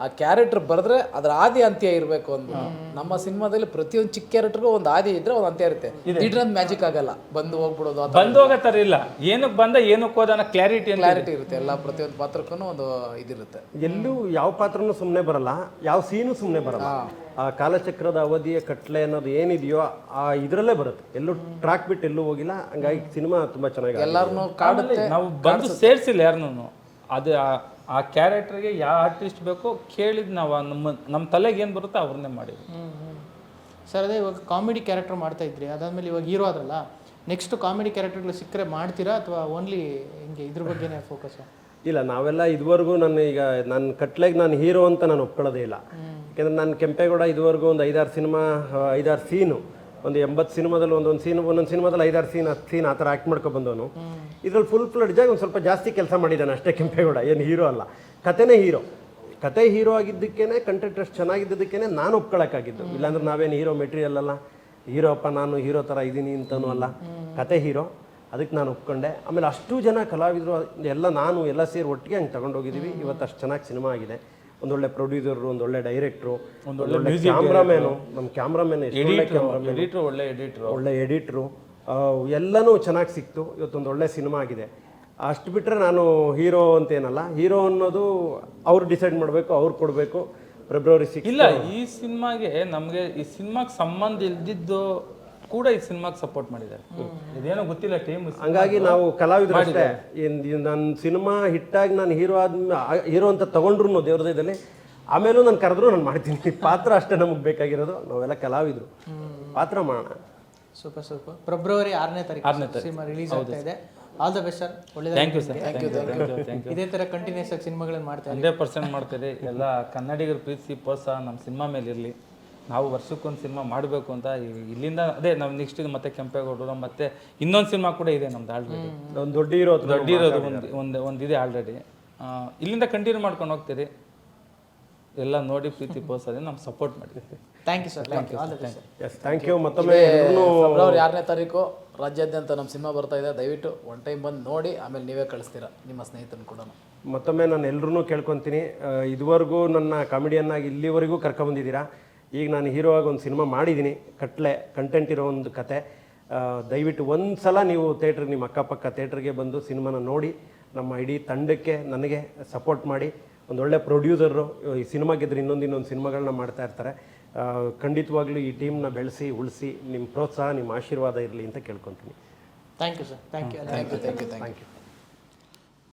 ಆ ಕ್ಯಾರೆಕ್ಟರ್ ಬರೆದ್ರೆ ಅದ್ರ ಆದಿ ಅಂತ್ಯ ಇರಬೇಕು ಅಂತ. ನಮ್ಮ ಸಿನಿಮಾದಲ್ಲಿ ಪ್ರತಿಯೊಂದು ಚಿಕ್ಕ ಕ್ಯಾರೆಕ್ಟರ್ಗೂ ಒಂದು ಆದಿ ಇದ್ರೆ ಒಂದು ಅಂತ್ಯ ಇರುತ್ತೆ. ದಿಢೀರಂತ ಮ್ಯಾಜಿಕ್ ಆಗಲ್ಲ. ಬಂದು ಹೋಗ್ಬಿಡೋದು ಬಂದು ಹೋಗೋ ಥರ ಇಲ್ಲ. ಏನಕ್ಕೆ ಬಂದ ಏನಕ್ಕೆ ಹೋದ ಅನ್ನೋ ಕ್ಲಾರಿಟಿ ಕ್ಲಾರಿಟಿ ಇರುತ್ತೆ. ಎಲ್ಲ ಪ್ರತಿಯೊಂದು ಪಾತ್ರಕ್ಕೂ ಒಂದು ಇದಿರುತ್ತೆ. ಎಲ್ಲೂ ಯಾವ ಪಾತ್ರನೂ ಸುಮ್ಮನೆ ಬರಲ್ಲ. ಯಾವ ಸೀನು ಸುಮ್ಮನೆ ಬರಲ್ಲ. ಆ ಕಾಲಚಕ್ರದ ಅವಧಿಯ ಕಟ್ಲೆ ಅನ್ನೋದು ಏನಿದೆಯೋ ಆ ಇದರಲ್ಲೇ ಬರುತ್ತೆ. ಎಲ್ಲೂ ಟ್ರ್ಯಾಕ್ ಬಿಟ್ಟು ಎಲ್ಲೂ ಹೋಗಿಲ್ಲ. ಹಂಗಾಗಿ ಸಿನಿಮಾ ತುಂಬಾ ಚೆನ್ನಾಗಿ ಎಲ್ಲರನ್ನೂ ಕಾಡುತ್ತೆ ನಾವು ಬಂದು ಸೇರಿಸಿಲ್ಲ ಯಾರನ್ನೂ. ಅದು ಆ- ಆ ಕ್ಯಾರೆಕ್ಟರ್ಗೆ ಯಾವ ಆರ್ಟಿಸ್ಟ್ ಬೇಕೋ ಕೇಳಿದ್ ನಾವು ನಮ್ಮ ನಮ್ಮ ತಲೆಗೆ ಏನು ಬರುತ್ತೋ ಅವ್ರನ್ನೇ ಮಾಡಿದ್ವಿ. ಸರ್ ಅದೇ ಇವಾಗ ಕಾಮಿಡಿ ಕ್ಯಾರೆಕ್ಟರ್ ಮಾಡ್ತಾ ಇದ್ರಿ. ಅದಾದ್ಮೇಲೆ ಇವಾಗ ಹೀರೋ ಆದ್ರಲ್ಲ ನೆಕ್ಸ್ಟ್ ಕಾಮಿಡಿ ಕ್ಯಾರೆಕ್ಟರ್ಗಳು ಸಿಕ್ಕರೆ ಮಾಡ್ತೀರಾ ಅಥವಾ ಓನ್ಲಿ ಹಿಂಗೆ ಇದ್ರ ಬಗ್ಗೆನೇ ಫೋಕಸ್ ಇಲ್ಲ, ನಾವೆಲ್ಲ ಇದುವರೆಗೂ ನಾನು ಈಗ ನನ್ನ ಕಟ್ಲೆಗೆ ನಾನು ಹೀರೋ ಅಂತ ನಾನು ಒಪ್ಕೊಳ್ಳೋದೇ ಇಲ್ಲ. ಯಾಕೆಂದ್ರೆ ನಾನು ಕೆಂಪೇಗೌಡ ಇದುವರೆಗೂ ಒಂದು ಐದಾರು ಸಿನಿಮಾ, ಐದಾರು ಸೀನು, ಒಂದು ಎಂಬತ್ತು ಸಿನಿಮಾದಲ್ಲಿ ಒಂದೊಂದು ಸೀನ್, ಒಂದೊಂದು ಸಿನಿಮಾದಲ್ಲಿ ಐದಾರು ಸೀನ್, ಹತ್ತು ಸೀನ್ ಆ ಥರ ಆ್ಯಕ್ಟ್ ಮಾಡ್ಕೊಂಡು ಬಂದವನು ಇದ್ರಲ್ಲಿ ಫುಲ್ ಫ್ಲಡ್ಜಾಗಿ ಒಂದು ಸ್ವಲ್ಪ ಜಾಸ್ತಿ ಕೆಲಸ ಮಾಡಿದ್ದಾನೆ ಅಷ್ಟೇ ಕೆಂಪೇಗೌಡ, ಏನು ಹೀರೋ ಅಲ್ಲ. ಕತೆನೇ ಹೀರೋ ಕತೆ ಹೀರೋ ಆಗಿದ್ದಕ್ಕೇನೆ ಕಂಟೆಂಟ್ ಅಷ್ಟು ಚೆನ್ನಾಗಿದ್ದಕ್ಕೇನೆ ನಾನು ಒಪ್ಕೊಳ್ಳೋಕ್ಕಾಗಿದ್ದು ಇಲ್ಲಾಂದ್ರೆ ನಾವೇನು ಹೀರೋ ಮೆಟೀರಿಯಲ್ ಅಲ್ಲ. ಹೀರೋ ಅಪ್ಪ, ನಾನು ಹೀರೋ ಥರ ಇದ್ದೀನಿ ಅಂತನೂ ಅಲ್ಲ. ಕತೆ ಹೀರೋ ಅದಕ್ಕೆ ನಾನು ಒಪ್ಕೊಂಡೆ. ಆಮೇಲೆ ಅಷ್ಟು ಜನ ಕಲಾವಿದರು ಎಲ್ಲ ನಾನು ಎಲ್ಲ ಸೇರಿ ಒಟ್ಟಿಗೆ ಹಂಗೆ ತಗೊಂಡೋಗಿದ್ದೀವಿ ಇವತ್ತು ಅಷ್ಟು ಚೆನ್ನಾಗಿ ಸಿನಿಮಾ ಆಗಿದೆ. ಒಂದೊಳ್ಳೆ ಪ್ರೊಡ್ಯೂಸರು ಒಂದೊಳ್ಳೆ ಡೈರೆಕ್ಟ್ರು ಒಂದೊಳ್ಳೆ ಕ್ಯಾಮ್ರಾಮ್ಯಾನು ನಮ್ಮ ಕ್ಯಾಮ್ರಾಮ್ಯಾನ್ ಎಡಿಟ್ರು ಒಳ್ಳೆ ಎಡಿಟ್ರು ಒಳ್ಳೆ ಎಡಿಟ್ರು. ಎಲ್ಲನೂ ಚೆನ್ನಾಗಿ ಸಿಕ್ತು. ಇವತ್ತೊಂದು ಒಳ್ಳೆ ಸಿನಿಮಾ ಆಗಿದೆ. ಅಷ್ಟು ಬಿಟ್ಟರೆ ನಾನು ಹೀರೋ ಅಂತೇನಲ್ಲ. ಹೀರೋ ಅನ್ನೋದು ಅವ್ರು ಡಿಸೈಡ್ ಮಾಡಬೇಕು ಅವ್ರು ಕೊಡಬೇಕು. ಫೆಬ್ರವರಿ ಸಿಕ್ಕಿಲ್ಲ ಇಲ್ಲ ಈ ಸಿನಿಮಾಗೆ ನಮಗೆ ಈ ಸಿನಿಮಾಗೆ ಸಂಬಂಧ ಇಲ್ದಿದ್ದು ಕೂಡ ಈ ಸಿನಿಮಾಗೆ ಸಪೋರ್ಟ್ ಮಾಡಿದ್ದಾರೆ. ಇದೇನೋ ಗೊತ್ತಿಲ್ಲ ಟೀಮ್ ಹಂಗಾಗಿ ನಾವು ಕಲಾವಿದರು ಅಷ್ಟೇ. ನನ್ನ ಸಿನಿಮಾ ಹಿಟ್ಟಾಗಿ ನಾನು ಹೀರೋ ಆದ ಹೀರೋ ಅಂತ ತಗೊಂಡ್ರು ದೇವ್ರದಯದಲ್ಲಿ ಆಮೇಲೂ ನಾನು ಕರೆದ್ರು ನಾನು ಮಾಡ್ತೀನಿ. ಪಾತ್ರ ಅಷ್ಟೇ ನಮಗೆ ಬೇಕಾಗಿರೋದು. ನಾವೆಲ್ಲ ಕಲಾವಿದರು. ಪಾತ್ರ ಮಾಡೋಣ. Super super. ಫೆಬ್ರವರಿ ಆರನೇ ತಾರೀಕು ಸಿನಿಮಾ ರಿಲೀಸ್ ಆಗ್ತಾ ಇದೆ. All the best sir thank you sir ಒಳ್ಳೆಯದಾಗಿ ಥ್ಯಾಂಕ್ ಯು ಇದೇ ಥರ ಕಂಟಿನ್ಯೂಸ್ ಆಗಿ ಸಿನಿಮಾಗಳನ್ನು ಮಾಡ್ತಾರೆ ಹಂಡ್ರೆಡ್ ಪರ್ಸೆಂಟ್ ಮಾಡ್ತೀರಿ ಎಲ್ಲ ಕನ್ನಡಿಗರ ಪ್ರೀತಿ ಪ್ರೋತ್ಸಾಹ ನಮ್ಮ ಸಿನಿಮಾ ಮೇಲೆ ಇರಲಿ ನಾವು ವರ್ಷಕ್ಕೊಂದು ಸಿನಿಮಾ ಮಾಡಬೇಕು ಅಂತ ಇಲ್ಲಿಂದ ಅದೇ ನಾವು ನೆಕ್ಸ್ಟ್ ಮತ್ತೆ ಕೆಂಪೇಗೌಡರು ಮತ್ತೆ ಇನ್ನೊಂದು ಸಿನಿಮಾ ಕೂಡ ಇದೆ ನಮ್ದು ಆಲ್ರೆಡಿ ಒಂದು ದೊಡ್ಡ ಇರೋದು ದೊಡ್ಡ ಇರೋದು ಒಂದು ಒಂದು ಒಂದಿದೆ ಆಲ್ರೆಡಿ ಇಲ್ಲಿಂದ ಕಂಟಿನ್ಯೂ ಮಾಡ್ಕೊಂಡು ಹೋಗ್ತೀರಿ. ಎಲ್ಲ ನೋಡಿ ಪ್ರೀತಿ ಪೋಸ್ಟ್ ನಮ್ಗೆ ಸಪೋರ್ಟ್ ಮಾಡಿ. Thank you sir thank you yes thank you ಮತ್ತೊಮ್ಮೆ ಫೆಬ್ರವರಿ ಆರನೇ ತಾರೀಕು ರಾಜ್ಯಾದ್ಯಂತ ನಮ್ಮ ಸಿನಿಮಾ ಬರ್ತಾ ಇದೆ. ದಯವಿಟ್ಟು ಒನ್ ಟೈಮ್ ಬಂದು ನೋಡಿ ಆಮೇಲೆ ನೀವೇ ಕಳಿಸ್ತೀರಾ. ನಿಮ್ಮ ಸ್ನೇಹಿತರನ್ನು ಕೂಡ ಮತ್ತೊಮ್ಮೆ ನಾನು ಎಲ್ಲರೂ ಕೇಳ್ಕೊತೀನಿ. ಇದುವರೆಗೂ ನನ್ನ ಕಾಮಿಡಿಯನ್ನಾಗಿ ಇಲ್ಲಿವರೆಗೂ ಕರ್ಕೊಂಬಂದಿದ್ದೀರಾ ಈಗ ನಾನು ಹೀರೋ ಆಗಿ ಒಂದು ಸಿನಿಮಾ ಮಾಡಿದ್ದೀನಿ ಕಟ್ಲೆ ಕಂಟೆಂಟ್ ಇರೋ ಒಂದು ಕತೆ. ದಯವಿಟ್ಟು ಒಂದು ಸಲ ನೀವು ಥಿಯೇಟ್ರಿಗೆ ನಿಮ್ಮ ಅಕ್ಕಪಕ್ಕ ಥಿಯೇಟ್ರಿಗೆ ಬಂದು ಸಿನಿಮಾನ ನೋಡಿ ನಮ್ಮ ಇಡೀ ತಂಡಕ್ಕೆ ನನಗೆ ಸಪೋರ್ಟ್ ಮಾಡಿ. ಒಂದೊಳ್ಳೆ ಪ್ರೊಡ್ಯೂಸರು ಈ ಸಿನಿಮಾ ಗೆದ್ರೆ ಇನ್ನೊಂದು ಇನ್ನೊಂದು ಸಿನಿಮಾಗಳನ್ನ ಮಾಡ್ತಾ ಇರ್ತಾರೆ. ಖಂಡಿತವಾಗ್ಲೂ ಈ ಟೀಮ್ನ ಬೆಳೆಸಿ ಉಳಿಸಿ ನಿಮ್ಮ ಪ್ರೋತ್ಸಾಹ ನಿಮ್ಮ ಆಶೀರ್ವಾದ ಇರಲಿ ಅಂತ ಕೇಳ್ಕೊತೀನಿ. Thank you sir thank you thank you thank you thank you